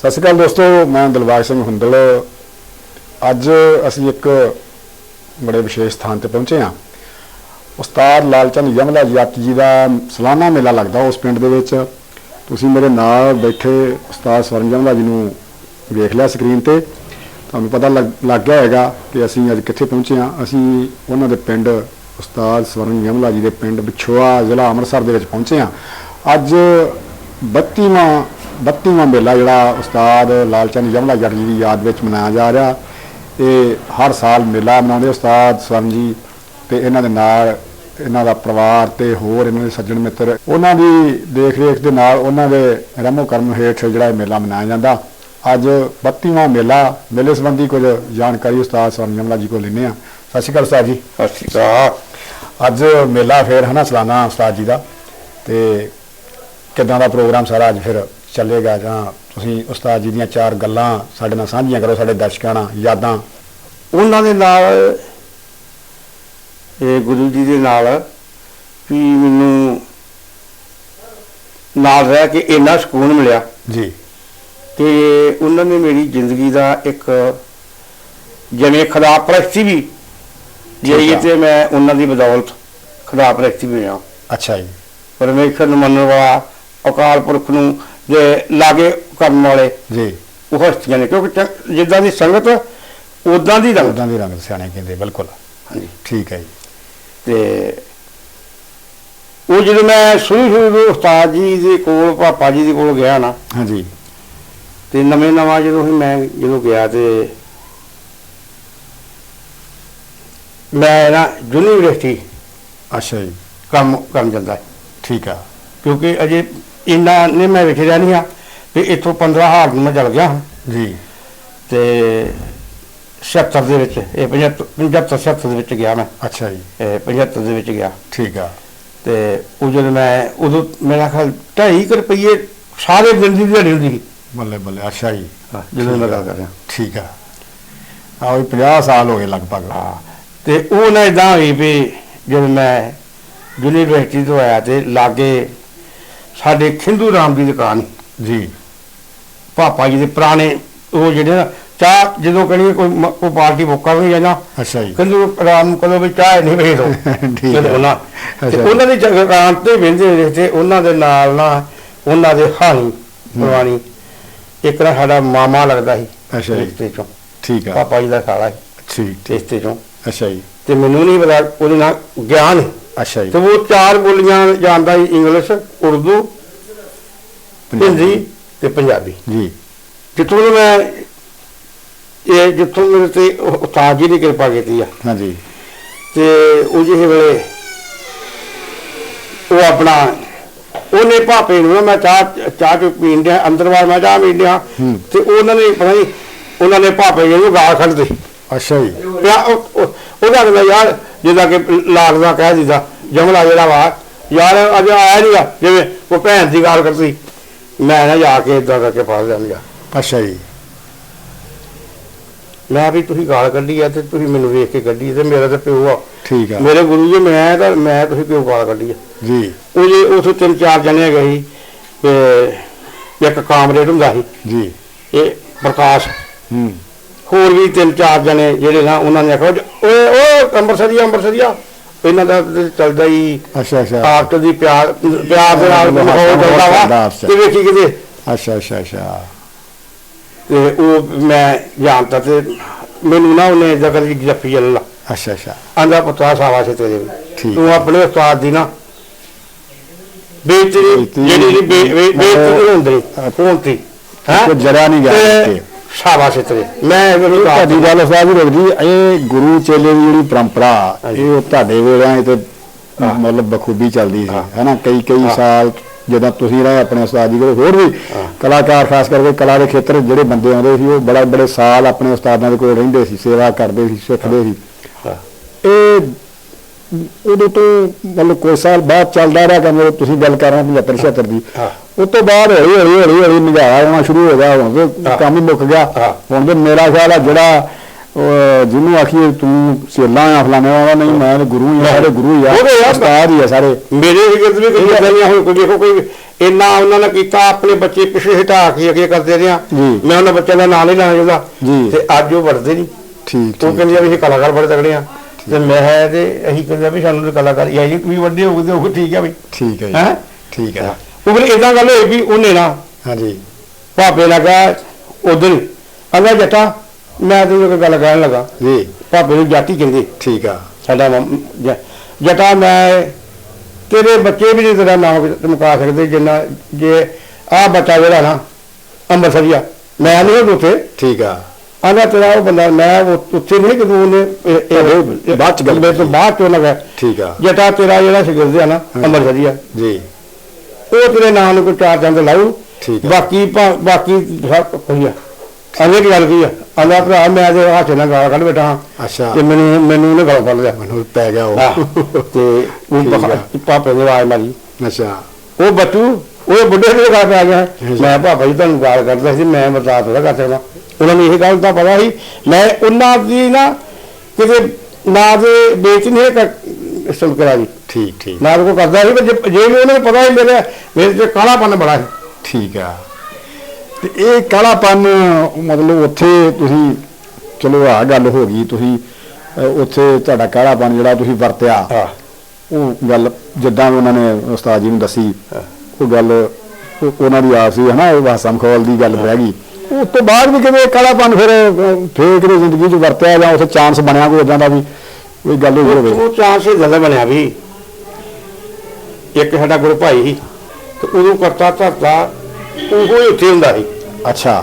ਸਤਿ ਸ਼੍ਰੀ ਅਕਾਲ ਦੋਸਤੋ, ਮੈਂ ਦਿਲਬਾਗ ਸਿੰਘ ਹੁੰਦਲ। ਅੱਜ ਅਸੀਂ ਇੱਕ ਬੜੇ ਵਿਸ਼ੇਸ਼ ਸਥਾਨ ਤੇ ਪਹੁੰਚੇ ਹਾਂ। ਉਸਤਾਦ ਲਾਲਚੰਦ ਯਮਲਾ ਜੱਟ ਜੀ ਦਾ ਸਾਲਾਨਾ ਮੇਲਾ ਲੱਗਦਾ ਉਸ ਪਿੰਡ ਦੇ ਵਿੱਚ। ਤੁਸੀਂ ਮੇਰੇ ਨਾਲ ਬੈਠੇ ਉਸਤਾਦ ਸਵਰਨ ਯਮਲਾ ਜੀ ਨੂੰ ਵੇਖ ਲਿਆ ਸਕਰੀਨ ਤੇ। ਤੁਹਾਨੂੰ ਪਤਾ ਲੱਗ ਲੱਗ ਗਿਆ ਹੋਵੇਗਾ ਕਿ ਅਸੀਂ ਅੱਜ ਕਿੱਥੇ ਪਹੁੰਚੇ ਹਾਂ। ਅਸੀਂ ਉਹਨਾਂ ਦੇ ਪਿੰਡ, ਉਸਤਾਦ ਸਵਰਨ ਯਮਲਾ ਜੀ ਦੇ ਪਿੰਡ ਵਿਛੋਆ ਜ਼ਿਲ੍ਹਾ ਅੰਮ੍ਰਿਤਸਰ ਦੇ ਵਿੱਚ ਪਹੁੰਚੇ ਹਾਂ। ਅੱਜ 32ਵਾਂ 32ਵਾਂ ਮੇਲਾ ਜਿਹੜਾ ਉਸਤਾਦ ਲਾਲਚੰਦ ਯਮਲਾ ਜੱਟ ਜੀ ਦੀ ਯਾਦ ਵਿੱਚ ਮਨਾਇਆ ਜਾ ਰਿਹਾ। ਇਹ ਹਰ ਸਾਲ ਮੇਲਾ ਮਨਾਉਂਦੇ ਉਸਤਾਦ ਸਵਰਨ ਜੀ ਤੇ ਇਹਨਾਂ ਦੇ ਨਾਲ ਇਹਨਾਂ ਦਾ ਪਰਿਵਾਰ ਤੇ ਹੋਰ ਇਹਨਾਂ ਦੇ ਸੱਜਣ ਮਿੱਤਰ ਉਹਨਾਂ ਦੀ ਦੇਖ ਰੇਖ ਦੇ ਨਾਲ ਉਹਨਾਂ ਦੇ ਰਹਿਮੋ ਕਰਮ ਹੇਠ ਜਿਹੜਾ ਇਹ ਮੇਲਾ ਮਨਾਇਆ ਜਾਂਦਾ। ਅੱਜ 32ਵਾਂ ਮੇਲਾ ਮੇਲੇ ਸੰਬੰਧੀ ਕੁਝ ਜਾਣਕਾਰੀ ਉਸਤਾਦ ਸਵਰਨ ਯਮਲਾ ਜੀ ਕੋਲ ਲੈਂਦੇ ਆ ਸਤਿ ਸ਼੍ਰੀ ਅਕਾਲ ਉਸਤਾਦ ਜੀ। ਸਤਿ ਸ਼੍ਰੀ ਅਕਾਲ। ਅੱਜ ਮੇਲਾ ਫੇਰ ਹਨਾ ਸਾਲਾਨਾ ਉਸਤਾਦ ਜੀ ਦਾ ਤੇ ਕਿਦਾਂ ਦਾ ਪ੍ਰੋਗਰਾਮ ਸਾਰਾ ਅੱਜ ਫਿਰ ਚੱਲੇਗਾ ਜਾਂ ਤੁਸੀਂ ਉਸਤਾਦ ਜੀ ਦੀਆਂ ਚਾਰ ਗੱਲਾਂ ਸਾਡੇ ਨਾਲ ਸਾਂਝੀਆਂ ਕਰੋ ਸਾਡੇ ਦਰਸ਼ਕਾਂ ਨਾਲ ਯਾਦਾਂ। ਉਹਨਾਂ ਦੇ ਨਾਲ ਇਹ ਗੁਰੂ ਜੀ ਦੇ ਨਾਲ ਵੀ ਮੈਨੂੰ ਨਾਲ ਰਹਿ ਕੇ ਇੰਨਾ ਸਕੂਨ ਮਿਲਿਆ। ਜੀ। ਕਿ ਉਹਨਾਂ ਨੇ ਮੇਰੀ ਜ਼ਿੰਦਗੀ ਦਾ ਇੱਕ ਜਿਵੇਂ ਖੁਦਾ ਪ੍ਰਸਤੀ ਵੀ ਜਿਹੜੀ। ਤੇ ਮੈਂ ਉਹਨਾਂ ਦੀ ਬਦੌਲਤ ਖੁਦਾ ਪ੍ਰਸਤੀ ਵੀ ਹਾਂ ਅੱਛਾ ਜੀ। ਪਰਮੇਸ਼ਰ ਨੂੰ ਮੰਨਣ ਵਾਲਾ ਅਕਾਲ ਪੁਰਖ ਨੂੰ ਜੇ ਲਾਗੇ ਕਰਨ ਵਾਲੇ ਜੀ। ਉਹ ਹਸਤੀਆਂ ਨੇ ਕਿਉਂਕਿ ਚ- ਜਿੱਦਾਂ ਦੀ ਸੰਗਤ ਉਦਾਂ ਦੀ ਰੰਗਤ ਉਦਾਂ ਦੀ ਰੰਗ ਸਿਆਣੇ ਕਹਿੰਦੇ ਬਿਲਕੁਲ। ਹਾਂਜੀ। ਠੀਕ ਹੈ ਜੀ। ਤੇ ਉਹ ਜਦੋਂ ਮੈਂ ਸ਼ੁਰੂ ਸ਼ੁਰੂ ਤੋਂ ਉਸਤਾਦ ਜੀ ਦੇ ਕੋਲ ਪਾਪਾ ਜੀ ਦੇ ਕੋਲ ਗਿਆ ਨਾ ਹਾਂਜੀ। ਤੇ ਨਵੇਂ ਨਵਾਂ ਜਦੋਂ ਹੀ ਮੈਂ ਜਦੋਂ ਗਿਆ ਤੇ ਮੈਂ ਨਾ ਯੂਨੀਵਰਸਿਟੀ ਅੱਛਾ ਜੀ। ਕੰਮ ਕਰਨ ਜਾਂਦਾ। ਸੀ। ਠੀਕ ਆ। ਕਿਉਂਕਿ ਅਜੇ ਇੰਨਾ ਨੇ ਮੈਂ ਵੇਖਿਆ ਨਹੀਂ ਆ ਵੀ ਇੱਥੋਂ 15 ਹਾਲ ਨੂੰ ਮੈਂ ਚਲ ਗਿਆ ਹਾਂ। ਜੀ। ਤੇ 76 ਦੇ ਵਿੱਚ ਇਹ 75 75 76 ਦੇ ਵਿੱਚ ਗਿਆ ਮੈਂ। ਅੱਛਾ ਜੀ। ਇਹ 75 ਦੇ ਵਿੱਚ ਗਿਆ। ਠੀਕ ਆ। ਤੇ ਉਹ ਜਦੋਂ ਮੈਂ ਉਦੋਂ ਮੇਰਾ ਖਿਆਲ 2.5 ਰੁਪਏ ਸਾਰੇ ਦਿਨ ਦੀ ਦਿਹਾੜੀ ਹੁੰਦੀ ਸੀ। ਬੱਲੇ ਬੱਲੇ ਅੱਛਾ ਜੀ। ਜਦੋਂ ਮੈਂ ਗੱਲ ਕਰ ਰਿਹਾ। ਠੀਕ ਆ। ਆ ਉਹ 50 ਸਾਲ ਹੋ ਗਏ ਲਗਭਗ। ਹਾਂ ਤੇ ਉਹ ਨਾ ਇਦਾਂ ਹੋਈ ਵੀ ਜਦੋਂ ਮੈਂ ਯੂਨੀਵਰਸਿਟੀ ਤੋਂ ਆਇਆ ਤੇ ਲਾਗੇ ਸਾਡੇ ਖਿੰਦੂ ਰਾਮ ਦੀ ਦੁਕਾਨ। ਜੀ ਪਾਪਾ ਜੀ ਦੇ ਪੁਰਾਣੇ ਉਹ ਜਿਹੜੇ ਨਾ ਚਾਹ ਜਦੋਂ ਕਹਣੀ ਕੋਈ ਮ- ਕੋਈ ਪਾਰਟੀ ਮੌਕਾ ਵੀ ਹੈ ਨਾ ਅੱਛਾ ਜੀ ਖਿੰਦੂ ਰਾਮ ਕੋਲੋਂ ਵੀ ਚਾਹ ਨਹੀਂ ਦੋ ਠੀਕ ਹੈ। ਉਹਨਾਂ ਤੇ ਅੱਛਾ। ਉਹਨਾਂ ਦੀ ਦੁਕਾਨ ਤੇ ਵਿੰਦੇ ਰਹੇ ਤੇ ਉਹਨਾਂ ਦੇ ਨਾਲ ਨਾ ਉਹਨਾਂ ਦੇ ਹਾਣੀ ਪੁਰਾਣੀ ਇੱਕ ਨਾ ਸਾਡਾ ਮਾਮਾ ਲੱਗਦਾ ਸੀ ਅੱਛਾ ਜੀ। ਰਿਸ਼ਤੇ ਚੋਂ ਠੀਕ ਆ ਪਾਪਾ ਜੀ ਦਾ ਸਾਲਾ ਸੀ ਠੀਕ ਰਿਸ਼ਤੇ ਚੋਂ ਅੱਛਾ ਜੀ ਤੇ ਮੈਨੂੰ ਨਹੀਂ ਪਤਾ ਉਹਦੇ ਨਾਲ ਗਿਆਨ। ਅੱਛਾ ਜੀ। ਤੇ ਉਹ ਚਾਰ ਬੋਲੀਆਂ ਜਾਣਦਾ ਸੀ ਇੰਗਲਿਸ਼ ਉਰਦੂ ਹਿੰਦੀ ਤੇ ਪੰਜਾਬੀ। ਜੀ। ਜਿੱਥੋਂ ਦੀ ਮੈਂ ਇਹ ਜਿੱਥੋਂ ਮੇਰੇ ਤੇ ਉਸਤਾਦ ਜੀ ਦੀ ਕਿਰਪਾ ਕੀਤੀ ਆ। ਹਾਂਜੀ। ਤੇ ਉਹ ਜਿਹੇ ਵੇਲੇ ਉਹ ਆਪਣਾ ਉਹਨੇ ਭਾਪੇ ਨੂੰ ਨਾ ਮੈਂ ਚਾਹ ਚਾਹ ਚ ਪੀਣ ਡਿਆ ਅੰਦਰ ਬਾਹਰ ਮੈਂ ਚਾਹ ਪੀਣ ਹੂੰ। ਤੇ ਉਹਨਾਂ ਨੇ ਪਤਾ ਨਹੀਂ ਉਹਨਾਂ ਨੇ ਭਾਪੇ ਜੀ ਨੂੰ ਗਾਲ ਕੱਢ ਅੱਛਾ ਜੀ। ਉਹ- ਉਹਦਾ ਕਹਿੰਦਾ ਯਾਰ ਜਿੱਦਾਂ ਕਿ ਲਾਗ ਦਾ ਕਹਿ ਦਿੱਤਾ ਜਮਲਾ ਜਿਹੜਾ ਵਾ ਯਾਰ ਅਜੇ ਆਇਆ ਨਹੀਂਗਾ ਜਿਵੇਂ ਉਹ ਭੈਣ ਦੀ ਗੱਲ ਕਰਦੀ ਮੈਂ ਨਾ ਜਾ ਕੇ ਇਦਾਂ ਕਰਕੇ ਫੜ ਲਿਆ ਅੱਛਾ ਜੀ। ਮੈਂ ਵੀ ਤੁਸੀਂ ਗਾਲ ਕੱਢੀ ਆ ਤੇ ਤੁਸੀਂ ਮੈਨੂੰ ਵੇਖ ਕੇ ਕੱਢੀ ਤੇ ਮੇਰਾ ਤਾਂ ਪਿਓ ਆ। ਠੀਕ ਆ। ਮੇਰੇ ਗੁਰੂ ਜੀ ਮੈਂ ਤਾਂ ਮੈਂ ਤੁਸੀਂ ਕਿਉਂ ਗਾਲ ਕੱਢੀ ਆ? ਜੀ। ਉਹ ਜੇ ਉਸ ਤਿੰਨ ਚਾਰ ਜਣੇ ਹੈਗੇ ਸੀ ਤੇ ਇੱਕ ਕਾਮਰੇਡ ਹੁੰਦਾ ਸੀ। ਜੀ। ਇਹ ਪ੍ਰਕਾਸ਼। ਹੂੰ। ਹੋਰ ਵੀ ਤਿੰਨ ਚਾਰ ਜਣੇ ਜਿਹੜੇ ਨਾ ਉਹਨਾਂ ਨੇ ਆਖਿਆ ਓਏ ਓਏ ਅੰਮ੍ਰਿਤਸਰੀਆ ਅੰਮ੍ਰਿਤਸਰੀਆ ਇਹਨਾਂ ਦਾ ਤੇ ਚੱਲਦਾ ਹੀ ਅੱਛਾ ਅੱਛਾ। ਆਪਸ ਦੀ ਪਿਆਰ ਪਿਆਰ ਦੇ ਨਾਲ ਮਾਹੌਲ ਚੱਲਦਾ ਵਾ। ਤੇ ਵੇਖੀ ਕਿਤੇ? ਅੱਛਾ ਅੱਛਾ ਅੱਛਾ। ਤੇ ਉਹ ਮੈਂ ਜਾਣਦਾ ਤੇ ਮੈਨੂੰ ਨਾ ਉਹਨੇ ਇਦਾਂ ਕਰੀ ਜੱਫੀ ਅੱਲਾ ਅੱਛਾ ਅੱਛਾ। ਆਂਦਾ ਪੁੱਤਰਾ ਸਾਵਾ ਸੇ ਤੇਰੇ। ਤੂੰ ਆਪਣੇ ਉਸਤਾਦ ਦੀ ਨਾ ਬੇਇੱਜ਼ਤੀ ਜਿਹੜੀ ਦੀ ਬੇਇੱਜ਼ਤੀ ਹੁੰਦੀ। ਹੁੰਦੀ ਹੈ। ਕੋਈ ਜਰਾ ਨਹੀਂ ਗਿਆ ਇੱਥੇ। ਸਾਵਾ ਸੇ ਤੇਰੇ ਮੈਂ ਇਹਨੂੰ ਤੁਹਾਡੀ ਗੱਲ ਸਾਹਿਬ ਜੀ ਰੁਕ ਜੀ ਇਹ ਗੁਰੂ ਚੇਲੇ ਦੀ ਜਿਹੜੀ ਪਰੰਪਰਾ ਹਾਂਜੀ। ਇਹ ਤੁਹਾਡੇ ਵੇਲਿਆਂ ਇਹ ਤੇ ਮਤਲਬ ਬਖੂਬੀ ਚੱਲਦੀ ਸੀ। ਹੈਨਾ ਕਈ ਕਈ। ਸਾਲ ਜਦੋਂ ਤੁਸੀਂ ਰਹੇ ਆਪਣੇ ਉਸਤਾਦ ਜੀ ਕੋਲ ਹੋਰ ਵੀ। ਕਲਾਕਾਰ ਖਾਸ ਕਰਕੇ ਕਲਾ ਦੇ ਖੇਤਰ ਜਿਹੜੇ ਬੰਦੇ ਆਉਂਦੇ ਸੀ ਉਹ ਬੜਾ ਬੜੇ ਸਾਲ ਆਪਣੇ ਉਸਤਾਦਾਂ ਦੇ ਕੋਲ ਰਹਿੰਦੇ ਸੀ ਸੇਵਾ ਕਰਦੇ ਸੀ ਸਿੱਖਦੇ ਸੀ। ਇਹ ਉਦੋਂ ਤੋਂ ਮਤਲਬ ਕੋਈ ਸਾਲ ਬਾਅਦ ਚੱਲਦਾ ਰਿਹਾ ਕਿ ਮਤਲਬ ਤੁਸੀਂ ਗੱਲ ਕਰ ਰਹੇ ਹੋ 75 76 ਦੀ। ਉਸ ਤੋਂ ਬਾਅਦ ਹੌਲੀ ਹੌਲੀ ਹੌਲੀ ਹੌਲੀ ਨਿਗਾਹ ਆਉਣਾ ਸ਼ੁਰੂ ਹੋ ਗਿਆ ਹੁਣ ਤੇ। ਕੰਮ ਹੀ ਮੁੱਕ ਗਿਆ। ਹੁਣ ਤੇ ਮੇਰਾ ਖਿਆਲ ਆ ਜਿਹੜਾ ਜਿਹਨੂੰ ਆਖੀਏ ਤੂੰ ਸੇਲਾ ਆ ਫਲਾਣੇ ਵਾਲਾ ਨਹੀਂ ਮੈਂ ਤਾਂ ਗੁਰੂ ਹੀ ਆ ਸਾਡੇ ਗੁਰੂ ਹੀ ਆ ਉਹਦੇ ਯਾਰ- ਉਸਤਾਦ ਹੀ ਆ ਸਾਰੇ ਮੇਰੇ ਫਿਕਰ ਵੀ ਕੋਈ ਗੱਲ ਹੁਣ ਕੋਈ ਦੇਖੋ ਕੋਈ ਇੰਨਾ ਉਹਨਾਂ ਨੇ ਕੀਤਾ ਆਪਣੇ ਬੱਚੇ ਪਿੱਛੇ ਹਟਾ ਕੇ ਅੱਗੇ ਕਰਦੇ ਰਿਹਾ ਜੀ। ਮੈਂ ਉਹਨਾਂ ਬੱਚਿਆਂ ਦਾ ਨਾਂ ਨਹੀਂ ਲੈਣਾ ਚਾਹੁੰਦਾ। ਤੇ ਅੱਜ ਉਹ ਵੜਦੇ ਨਹੀਂ ਠੀਕ ਉਹ ਠੀਕ ਕਹਿੰਦੇ ਆ ਵੀ ਇਹ ਕਲਾਕਾਰ ਬੜੇ ਤਗੜੇ ਆ ਤੇ ਮੈਂ ਹੈ ਤੇ ਅਸੀਂ ਕਹਿੰਦੇ ਆ ਵੀ ਸਾਨੂੰ ਤੇ ਕਲਾਕਾਰ ਜੀ ਤੁਸੀਂ ਵੱਡੇ ਹੋ ਗਏ ਉਹ ਠੀਕ ਆ ਵੀ। ਠੀਕ ਹੈ ਜੀ। ਹੈਂ? ਠੀਕ ਹੈ ਉਹ ਫਿਰ ਇਦਾਂ ਗੱਲ ਹੋਈ ਵੀ ਉਹਨੇ ਨਾ ਹਾਂਜੀ। ਭਾਪੇ ਲੱਗਾ ਉਧਰ ਅਗਾ ਜੱਟਾ ਮੈਂ ਤੈਨੂੰ ਇੱਕ ਗੱਲ ਕਹਿਣ ਲੱਗਾ। ਜੀ। ਭਾਪੇ ਨੂੰ ਜਾਤੀ ਕਹਿੰਦੇ। ਠੀਕ ਆ। ਸਾਡਾ ਜ- ਜਟਾ ਮੈਂ ਤੇਰੇ ਬੱਚੇ ਵੀ ਨਹੀਂ ਤੇਰਾ ਨਾਮ ਚਮਕਾ ਸਕਦੇ ਜਿੰਨਾ ਜੇ ਆਹ ਬੱਚਾ ਜਿਹੜਾ ਨਾ ਅੰਮ੍ਰਿਤਸਰੀਆ ਮੈਂ ਨਹੀਂ ਉਹ ਉੱਥੇ ਠੀਕ ਆ। ਆਂਦਾ ਤੇਰਾ ਉਹ ਬੰਦਾ ਮੈਂ ਉਹ ਉੱਥੇ ਨਹੀਂ ਜਦੋਂ ਉਹਨੇ ਇਹ- ਇਹ- ਬਾਅਦ ਚ ਗੱਲ ਮੇਰੇ ਤੋਂ ਬਾਅਦ ਚੋਂ ਲਗਾ ਠੀਕ ਆ। ਜਟਾ ਤੇਰਾ ਜਿਹੜਾ ਸਿਗਰਦੇ ਆ ਨਾ ਅੰਮ੍ਰਿਤਸਰੀਆ ਜੀ। ਉਹ ਤੇਰੇ ਨਾਮ ਨੂੰ ਕੋਈ ਚਾਰ ਚੰਦ ਲਾਉ ਠੀਕ ਆ। ਬਾਕੀ ਬਾਕੀ ਸਭ ਕੋਈ ਆ। ਆਂਦੇ ਕੀ ਗੱਲ ਕੀ ਆ? ਆਂਦਾ ਭਰਾ ਮੈਂ ਤੇ ਹੱਥ ਨਾਲ ਗਾਲ ਕੱਢ ਬੈਠਾ ਅੱਛਾ। ਤੇ ਮੈਨੂੰ ਮੈਨੂੰ ਉਹਨੇ ਗਲ ਫੜ ਲਿਆ। ਮੈਨੂੰ ਪੈ ਗਿਆ ਉਹ। ਤੇ ਉਹ ਆ। ਪਾਪੇ ਨੇ ਆਵਾਜ਼ ਮਾਰੀ। ਅੱਛਾ। ਉਹ ਬੱਚੂ ਉਹ ਬੁੱਢੇ ਦੇ ਗੱਲ ਪੈ ਗਿਆ। ਜੀ। ਮੈਂ ਪਾਪਾ ਜੀ ਤੁਹਾਨੂੰ ਗਾਲ ਕਰਦਾ ਸੀ ਮੈਂ ਬਰਦਾਸ਼ਤ ਥੋੜਾ ਕਰ ਸਕਦਾ। ਉਹਨਾਂ ਨੂੰ ਇਹ ਗੱਲ ਤਾਂ ਪਤਾ ਸੀ। ਮੈਂ ਉਹਨਾਂ ਦੀ ਨਾ ਕਿਤੇ ਨਾ ਦੇ ਵੇਚ ਨਹੀਂ ਕਰ ਇਸਤੇਮਾਲ ਕਰਾ ਜੀ ਠੀਕ ਠੀਕ। ਨਾ ਕੋ ਕਰਦਾ ਸੀ ਪਰ ਜੇ ਵੀ ਉਹਨਾਂ ਨੂੰ ਪਤਾ ਸੀ ਮੇਰੇ ਮੇਰੇ ਤੇ ਕਾਲਾਪਨ ਬੜਾ ਸੀ। ਠੀਕ ਆ। ਤੇ ਇਹ ਕਾਲਾਪਨ ਮਤਲਬ ਉੱਥੇ ਤੁਸੀਂ ਚਲੋ ਆ ਗੱਲ ਹੋ ਗਈ। ਤੁਸੀਂ ਉੱਥੇ ਤੁਹਾਡਾ ਕਾਲਾਪਨ ਜਿਹੜਾ ਤੁਸੀਂ ਵਰਤਿਆ। ਹਾਂ। ਉਹ ਗੱਲ ਜਿੱਦਾਂ ਉਹਨਾਂ ਨੇ ਉਸਤਾਦ ਜੀ ਨੂੰ ਦੱਸੀ। ਉਹ ਗੱਲ ਉਹ- ਉਹਨਾਂ ਦੀ ਆਪ ਸੀ ਹਨਾ? ਉਹ ਵਾਸਮ ਖੋਲ ਦੀ ਗੱਲ ਰਹਿ ਗਈ। ਉਸ ਤੋਂ ਬਾਅਦ ਵੀ ਕਿਤੇ ਕਾਲਾਪਨ ਫਿਰ ਫੇਰ ਕਿਤੇ ਜ਼ਿੰਦਗੀ 'ਚ ਵਰਤਿਆ ਜਾਂ ਉੱਥੇ ਚਾਂਸ ਬਣਿਆ ਕੋਈ ਇਦਾਂ ਦਾ ਵੀ ਕੋਈ ਗੱਲ ਹੋਵੇ? ਉਹ ਚਾਂਸ ਹੀ ਗੱਲ ਬਣਿਆ ਵੀ ਇੱਕ ਸਾਡਾ ਗੁਰੂ ਭਾਈ ਸੀ ਤੇ ਉਦੋਂ ਕਰਤਾ ਧਰਤਾ ਉਹ ਹੀ ਉੱਥੇ ਹੁੰਦਾ ਸੀ। ਅੱਛਾ।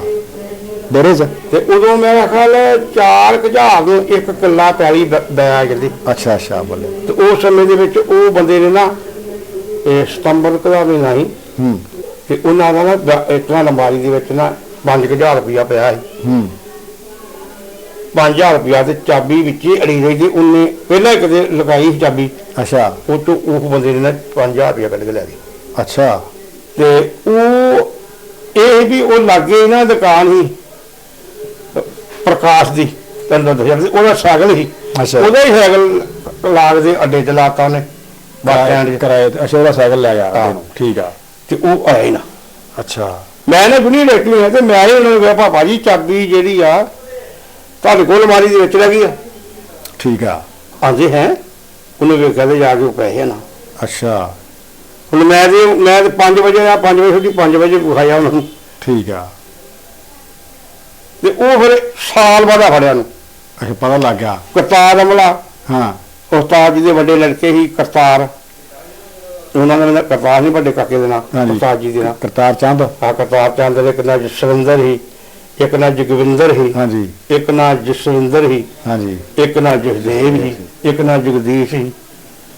ਡੇਰੇ 'ਚ ਤੇ ਉਦੋਂ ਮੇਰਾ ਖਿਆਲ ਚਾਰ ਕੁ ਹਜ਼ਾਰ ਨੂੰ ਇੱਕ ਕਿੱਲਾ ਪੈਲੀ ਦ- ਦਿਆ ਜਾਂਦੀ ਅੱਛਾ ਅੱਛਾ ਬੱਲੇ। ਤੇ ਉਸ ਸਮੇਂ ਦੇ ਵਿੱਚ ਉਹ ਬੰਦੇ ਨੇ ਨਾ ਇਹ ਸਤੰਬਰ ਦਾ ਮਹੀਨਾ ਸੀ ਹੂੰ। ਤੇ ਉਹਨਾਂ ਦਾ ਨਾ ਤਰ੍ਹਾਂ ਲੰਬਾਰੀ ਦੇ ਵਿੱਚ ਨਾ 5000 ਰੁਪਇਆ ਪਿਆ ਸੀ। ਹੂੰ। 5000 ਰੁਪਇਆ ਤੇ ਚਾਬੀ ਵਿੱਚ ਹੀ ਅੜੀ ਰਹੀ ਸੀ। ਉਹਨੇ ਪਹਿਲਾਂ ਇੱਕ ਦੇ ਲਗਾਈ ਸੀ ਚਾਬੀ। ਅੱਛਾ। ਉਹ ਤੋਂ ਉਹ ਬੰਦੇ ਨੇ ਨਾ 5000 ਰੁਪਇਆ ਕੱਢ ਕੇ ਲੈ ਗਏ। ਅੱਛਾ। ਤੇ ਉਹ ਇਹ ਵੀ ਉਹ ਲਾਗੇ ਨਾ ਦੁਕਾਨ ਸੀ। ਪ੍ਰਕਾਸ਼ ਦੀ ਤੈਨੂੰ ਦੱਸਿਆ ਸੀ। ਉਹਦਾ ਸਾਈਕਲ ਸੀ। ਅੱਛਾ। ਉਹਦਾ ਹੀ ਸਾਈਕਲ ਲਾਗ ਦੇ ਅੱਡੇ ਤੇ ਲਾਤਾ ਉਹਨੇ। ਸਟੈਂਡ 'ਚ। ਕਿਰਾਏ ਤੇ ਅੱਛਾ ਉਹਦਾ ਸਾਈਕਲ ਲੈ ਗਿਆ ਹਾਂ। ਠੀਕ ਆ। ਤੇ ਉਹ ਆਇਆ ਹੀ ਨਾ। ਅੱਛਾ। ਮੈਂ ਨਾ ਦੁਨੀਆ ਦੇਖਣੀ ਹੈ ਤੇ ਮੈਂ ਹੀ ਉਹਨਾਂ ਨੂੰ ਕਿਹਾ ਪਾਪਾ ਜੀ ਚਾਬੀ ਜਿਹੜੀ ਆ ਤੁਹਾਡੇ ਕੋਲ ਅਲਮਾਰੀ ਦੇ ਵਿੱਚ ਰਹਿ ਗਈ ਆ। ਠੀਕ ਆ। ਆਂਦੇ ਹੈ ਉਹਨੂੰ ਵੇਖਿਆ ਤੇ ਜਾ ਕੇ ਪੈਸੇ ਨਾ। ਅੱਛਾ। ਹੁਣ ਮੈਂ ਤੇ ਮੈਂ ਤੇ 5 ਵਜੇ ਆ 5 ਵਜੇ ਛੁੱਟੀ 5 ਵਜੇ ਵਿਖਾਇਆ ਉਹਨਾਂ ਨੂੰ। ਠੀਕ ਆ। ਤੇ ਉਹ ਫਿਰ ਸਾਲ ਬਾਅਦ ਆ ਫੜਿਆ ਨੂੰ ਅੱਛਾ ਪਤਾ ਲੱਗ ਗਿਆ। ਕਰਤਾਰ ਅਮਲਾ। ਹਾਂ। ਉਸਤਾਦ ਜੀ ਦੇ ਵੱਡੇ ਲੜਕੇ ਸੀ ਕਰਤਾਰ। ਉਹਨਾਂ ਨਾਂ ਕਰਤਾਰ ਨਹੀਂ ਵੱਡੇ ਕਾਕੇ ਦੇ ਨਾਂ ਹਾਂਜੀ। ਉਸਤਾਦ ਜੀ ਦੇ ਨਾਂ ਕਰਤਾਰ ਚੰਦ। ਆ ਕਰਤਾਰ ਚੰਦ ਦੇ ਇੱਕ ਨਾਂ ਜਸਵਿੰਦਰ ਸੀ ਇੱਕ ਨਾਂ ਜਗਵਿੰਦਰ ਸੀ ਹਾਂਜੀ। ਇੱਕ ਨਾਂ ਜਸਵਿੰਦਰ ਸੀ ਹਾਂਜੀ। ਇੱਕ ਨਾਂ ਜਗਦੇਵ ਸੀ ਇੱਕ ਨਾਂ ਜਗਦੀਸ਼ ਸੀ।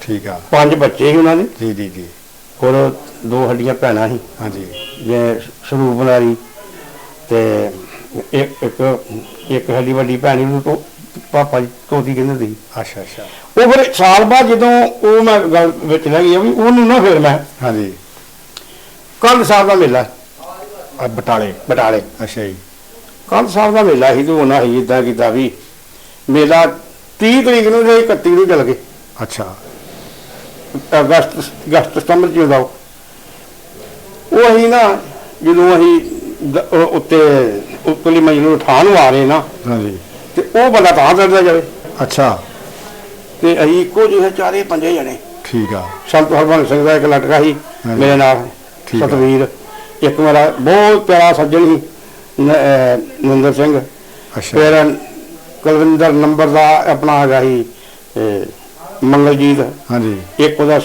ਠੀਕ ਆ। ਪੰਜ ਬੱਚੇ ਸੀ ਉਹਨਾਂ ਦੇ। ਜੀ ਜੀ ਜੀ। ਹੋਰ ਦੋ ਹੱਡੀਆਂ ਭੈਣਾਂ ਸੀ। ਹਾਂਜੀ। ਜੇ ਸਰੂਪ ਬਨਾਰੀ ਤੇ ਇੱਕ ਇੱਕ ਇੱਕ ਸਾਡੀ ਵੱਡੀ ਭੈਣੀ ਨੂੰ ਤੋਂ ਪਾਪਾ ਜੀ ਤੋਤੀ ਕਹਿੰਦੇ ਸੀ। ਅੱਛਾ ਅੱਛਾ। ਉਹ ਫਿਰ ਸਾਲ ਬਾਅਦ ਜਦੋਂ ਉਹ ਮੈਂ ਗੱਲ ਵਿੱਚ ਰਹਿ ਗਈ ਆ ਵੀ ਉਹਨੂੰ ਨਾ ਫਿਰ ਮੈਂ ਹਾਂਜੀ। ਕੰਧ ਸਾਹਿਬ ਦਾ ਮੇਲਾ। ਆ ਬਟਾਲੇ। ਬਟਾਲੇ। ਅੱਛਾ ਜੀ। ਕੰਧ ਸਾਹਿਬ ਦਾ ਮੇਲਾ ਸੀ ਤੇ ਉਹਨਾਂ ਹੀ ਇਦਾਂ ਕੀਤਾ ਵੀ ਮੇਲਾ 30 ਤਰੀਕ ਨੂੰ ਤੇ 31 ਨੂੰ ਚੱਲ ਗਏ। ਅੱਛਾ। ਅਗਸਤ ਅਗਸਤ ਸਤੰਬਰ ਚ ਹੁੰਦਾ ਉਹ। ਅਸੀਂ ਨਾ ਜਦੋਂ ਅਸੀਂ ਦ- ਉੱਤੇ ਉੱਤਲੀ ਮੰਜ਼ਿਲ ਨੂੰ ਠਾਹ ਨੂੰ ਆ ਰਹੇ ਨਾ ਹਾਂਜੀ। ਤੇ ਉਹ ਬੰਦਾ ਤਾਂ ਚੜਦਾ ਜਾਵੇ। ਅੱਛਾ। ਤੇ ਅਸੀਂ ਇੱਕੋ ਜਿਹੇ ਚਾਰੇ ਪੰਜੇ ਜਣੇ। ਠੀਕ ਆ। ਸੰਤ ਹਰਬੰਸ ਸਿੰਘ ਦਾ ਇੱਕ ਲਟਕਾ ਸੀ ਹਾਂਜੀ। ਮੇਰੇ ਨਾਲ ਠੀਕ ਆ। ਸਤਵੀਰ। ਇੱਕ ਮੇਰਾ ਬਹੁਤ ਪਿਆਰਾ ਸੱਜਣ ਸੀ ਨ- ਅਹ ਨਰਿੰਦਰ ਸਿੰਘ। ਅੱਛਾ। ਫਿਰ ਕੁਲਵਿੰਦਰ ਨੰਬਰ ਦਾ ਆਪਣਾ ਹੈਗਾ ਸੀ ਅਹ ਮੰਗਲਜੀਤ। ਹਾਂਜੀ। ਇੱਕ ਉਹਦਾ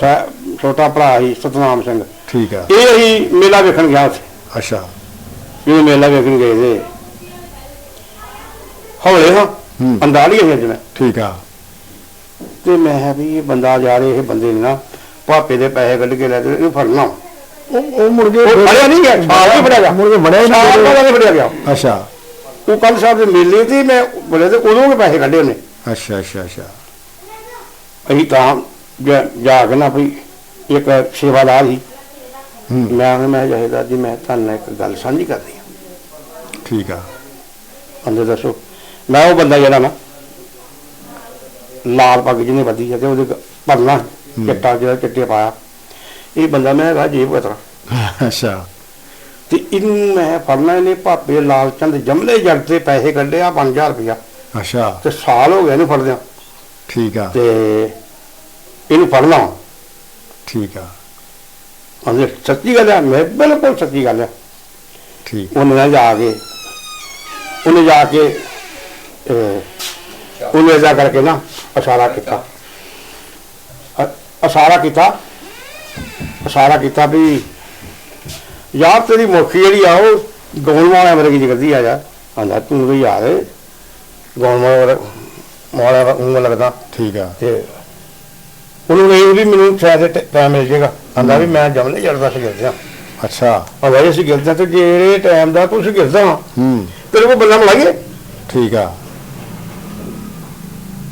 ਛੋਟਾ ਭਰਾ ਸੀ ਸਤਨਾਮ ਸਿੰਘ। ਠੀਕ ਆ। ਇਹ ਅਸੀਂ ਮੇਲਾ ਵੇਖਣ ਗਿਆ ਉੱਥੇ ਅੱਛਾ। ਜਦੋਂ ਮੇਲਾ ਵੇਖਣ ਗਏ ਤੇ ਹੌਲੇ ਹਾਂ ਹੂੰ। ਅੰਦਾਲੀ ਹੈ ਜਿਵੇਂ ਠੀਕ ਆ। ਤੇ ਮੈਂ ਕਿਹਾ ਵੀ ਇਹ ਬੰਦਾ ਜਾ ਰਿਹਾ ਇਹ ਬੰਦੇ ਨੇ ਨਾ ਪਾਪੇ ਦੇ ਪੈਸੇ ਕੱਢ ਕੇ ਲੈ ਤੇ ਇਹਨੂੰ ਫੜਨਾ। ਉਹ ਉਹ ਮੁੜ ਕੇ ਉਹ ਫੜਿਆ ਨਹੀਂ ਗਿਆ ਸਾਲ ਨਹੀਂ ਫੜਿਆ ਗਿਆ। ਮੁੜ ਕੇ ਫੜਿਆ ਹੀ ਨਹੀਂ ਸਾਲ ਬਾਅਦ ਨਹੀਂ ਫੜਿਆ ਗਿਆ? ਅੱਛਾ। ਉਹ ਕੱਲ ਸਾਹਿਬ ਦੇ ਮੇਲੇ ਤੇ ਮੈਂ ਬੋਲੇ ਤੇ ਉਦੋਂ ਕੇ ਪੈਸੇ ਕੱਢੇ ਉਹਨੇ। ਅੱਛਾ ਅੱਛਾ ਅੱਛਾ। ਅਸੀਂ ਤਾਂ ਜਾ- ਜਾ ਕੇ ਨਾ ਵੀ ਇੱਕ ਸੇਵਾਦਾਰ ਸੀ। ਹੂੰ। ਮੈਂ ਉਹਨੇ ਮੈਂ ਜਹੇਦਾਰ ਜੀ ਮੈਂ ਤੁਹਾਨੂੰ ਨਾਲ ਇੱਕ ਗੱਲ ਸਾਂਝੀ ਕਰਨੀ ਆ ਠੀਕ ਆ। ਅੰਦਰ ਦੱਸੋ ਮੈਂ ਉਹ ਬੰਦਾ ਜਿਹੜਾ ਨਾ ਲਾਲ ਪੱਗ ਜਿਹਨੇ ਹੈ ਤੇ ਉਹਦੇ ਪਰਨਾ ਚਿੱਟਾ ਜਿਹੜਾ ਚਿੱਟੇ ਪਾਇਆ। ਇਹ ਬੰਦਾ ਮੈਂ ਹੈਗਾ ਜੇਬ ਕਤਰਾ ਅੱਛਾ। ਤੇ ਇਹਨੂੰ ਮੈਂ ਫੜਨਾ ਇਹਨੇ ਭਾਪੇ ਲਾਲ ਚੰਦ ਜਮਲੇ ਜੱਟ ਤੇ ਪੈਸੇ ਕੱਢੇ ਆ 5000 ਰੁਪਇਆ। ਅੱਛਾ। ਤੇ ਸਾਲ ਹੋ ਗਿਆ ਇਹਨੂੰ ਫੜਦਿਆਂ। ਠੀਕ ਆ। ਤੇ ਇਹਨੂੰ ਫੜਨਾ। ਠੀਕ ਆ। ਅੰਦਰ ਸੱਚੀ ਗੱਲ ਹੈ ਮੈਂ ਬਿਲਕੁਲ ਸੱਚੀ ਗੱਲ ਹੈ ਠੀਕ। ਉਹਨੇ ਜਾ ਕੇ ਉਹਨੇ ਜਾ ਕੇ ਉਹਨੇ ਜਾ ਕਰਕੇ ਨਾ ਇਸ਼ਾਰਾ ਕੀਤਾ। ਇਸ਼ਾਰਾ ਕੀਤਾ। ਇਸ਼ਾਰਾ ਕੀਤਾ ਵੀ ਯਾਰ ਤੇਰੀ ਮੁਖੀ ਜਿਹੜੀ ਆ ਉਹ ਗਾਉਣ ਵਾਲਿਆਂ ਵਰਗੀ ਜਿਗਦੀ ਆ ਜਾ ਆਂਦਾ ਤੂੰ ਵੀ ਯਾਰ ਗਾਉਣ ਵਾਲਾ ਮਾਲਾ ਉਹ ਲੱਗਦਾ। ਠੀਕ ਆ। ਤੇ ਉਹਨੂੰ ਇਹ ਵੀ ਮੈਨੂੰ ਸ਼ਾਇਦ ਟਾਈਮ ਮਿਲ ਜਾਏਗਾ। ਆਂਦਾ ਵੀ ਮੈਂ ਜਮਲੇ ਜੜਦਾ ਸੀ ਗਿਰਦਿਆਂ ਅੱਛਾ। ਆ ਵਜੇ ਸੀ ਗਿਰਦਿਆਂ ਤੇ ਜਿਹੜੇ ਟਾਈਮ ਦਾ ਤੂੰ ਗਿਰਦਾ ਹੂੰ। ਤੇਰੇ ਕੋਲ ਬੰਦਾ ਮਿਲਾਈਏ। ਠੀਕ ਆ।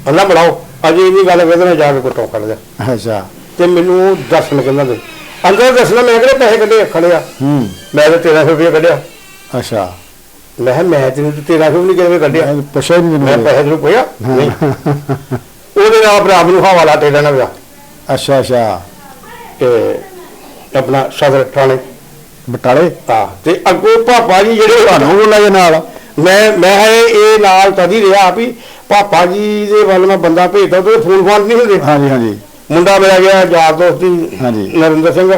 ਬੰਦਾ ਮਿਲਾਓ ਅਜੇ ਇਹਦੀ ਗੱਲ ਕਰਦੇ ਨਾ ਜਾ ਕੇ ਕੋਈ ਟੋਕਰ ਦੇ ਅੱਛਾ। ਤੇ ਮੈਨੂੰ ਦਰਸ਼ਨ ਕਹਿੰਦਾ ਦੇ ਅੰਦਰ ਦੱਸਣਾ ਮੈਂ ਕਿਹੜੇ ਪੈਸੇ ਕੱਢੇ ਖੜੇ ਆ। ਹੂੰ। ਮੈਂ ਤਾਂ 1300 ਰੁਪਏ ਕੱਢਿਆ। ਅੱਛਾ। ਮੈਂ ਕਿਹਾ ਮੈਂ ਤੈਨੂੰ ਤਾਂ 1300 ਵੀ ਨਹੀਂ ਕਿਵੇਂ ਕੱਢਿਆ। ਪੁੱਛਿਆ ਹੀ ਨਹੀਂ ਮੈਂ ਪੈਸੇ ਤੈਨੂੰ ਕੋਇਆ ਨਹੀਂ। ਉਹਦੇ ਨਾਲ ਭਰਾ ਨੂੰ ਹਵਾਲਾ ਤੇ ਦੇਣਾ ਪਿਆ। ਅੱਛਾ ਅੱਛਾ। ਤੇ ਆਪਣਾ ਸਦਰ ਥਾਣੇ ਬਟਾਲੇ? ਆ ਤੇ ਅੱਗੋਂ ਪਾਪਾ ਜੀ ਜਿਹੜੇ ਤੁਹਾਨੂੰ ਉਹ ਲੈ ਨਾਲ। ਮੈਂ ਮੈਂ ਇਹ ਨਾਲ ਤਦ ਹੀ ਰਿਹਾ ਵੀ ਪਾਪਾ ਜੀ ਦੇ ਵੱਲ ਮੈਂ ਬੰਦਾ ਭੇਜਦਾ ਤੇ ਫੋਨ ਫਾਨ ਨਹੀਂ ਹੁੰਦੇ। ਹਾਂਜੀ ਹਾਂਜੀ। ਮੁੰਡਾ ਮੇਰਾ ਗਿਆ ਯਾਰ ਦੋਸਤ ਦੀ ਹਾਂਜੀ। ਨਰਿੰਦਰ ਸਿੰਘ।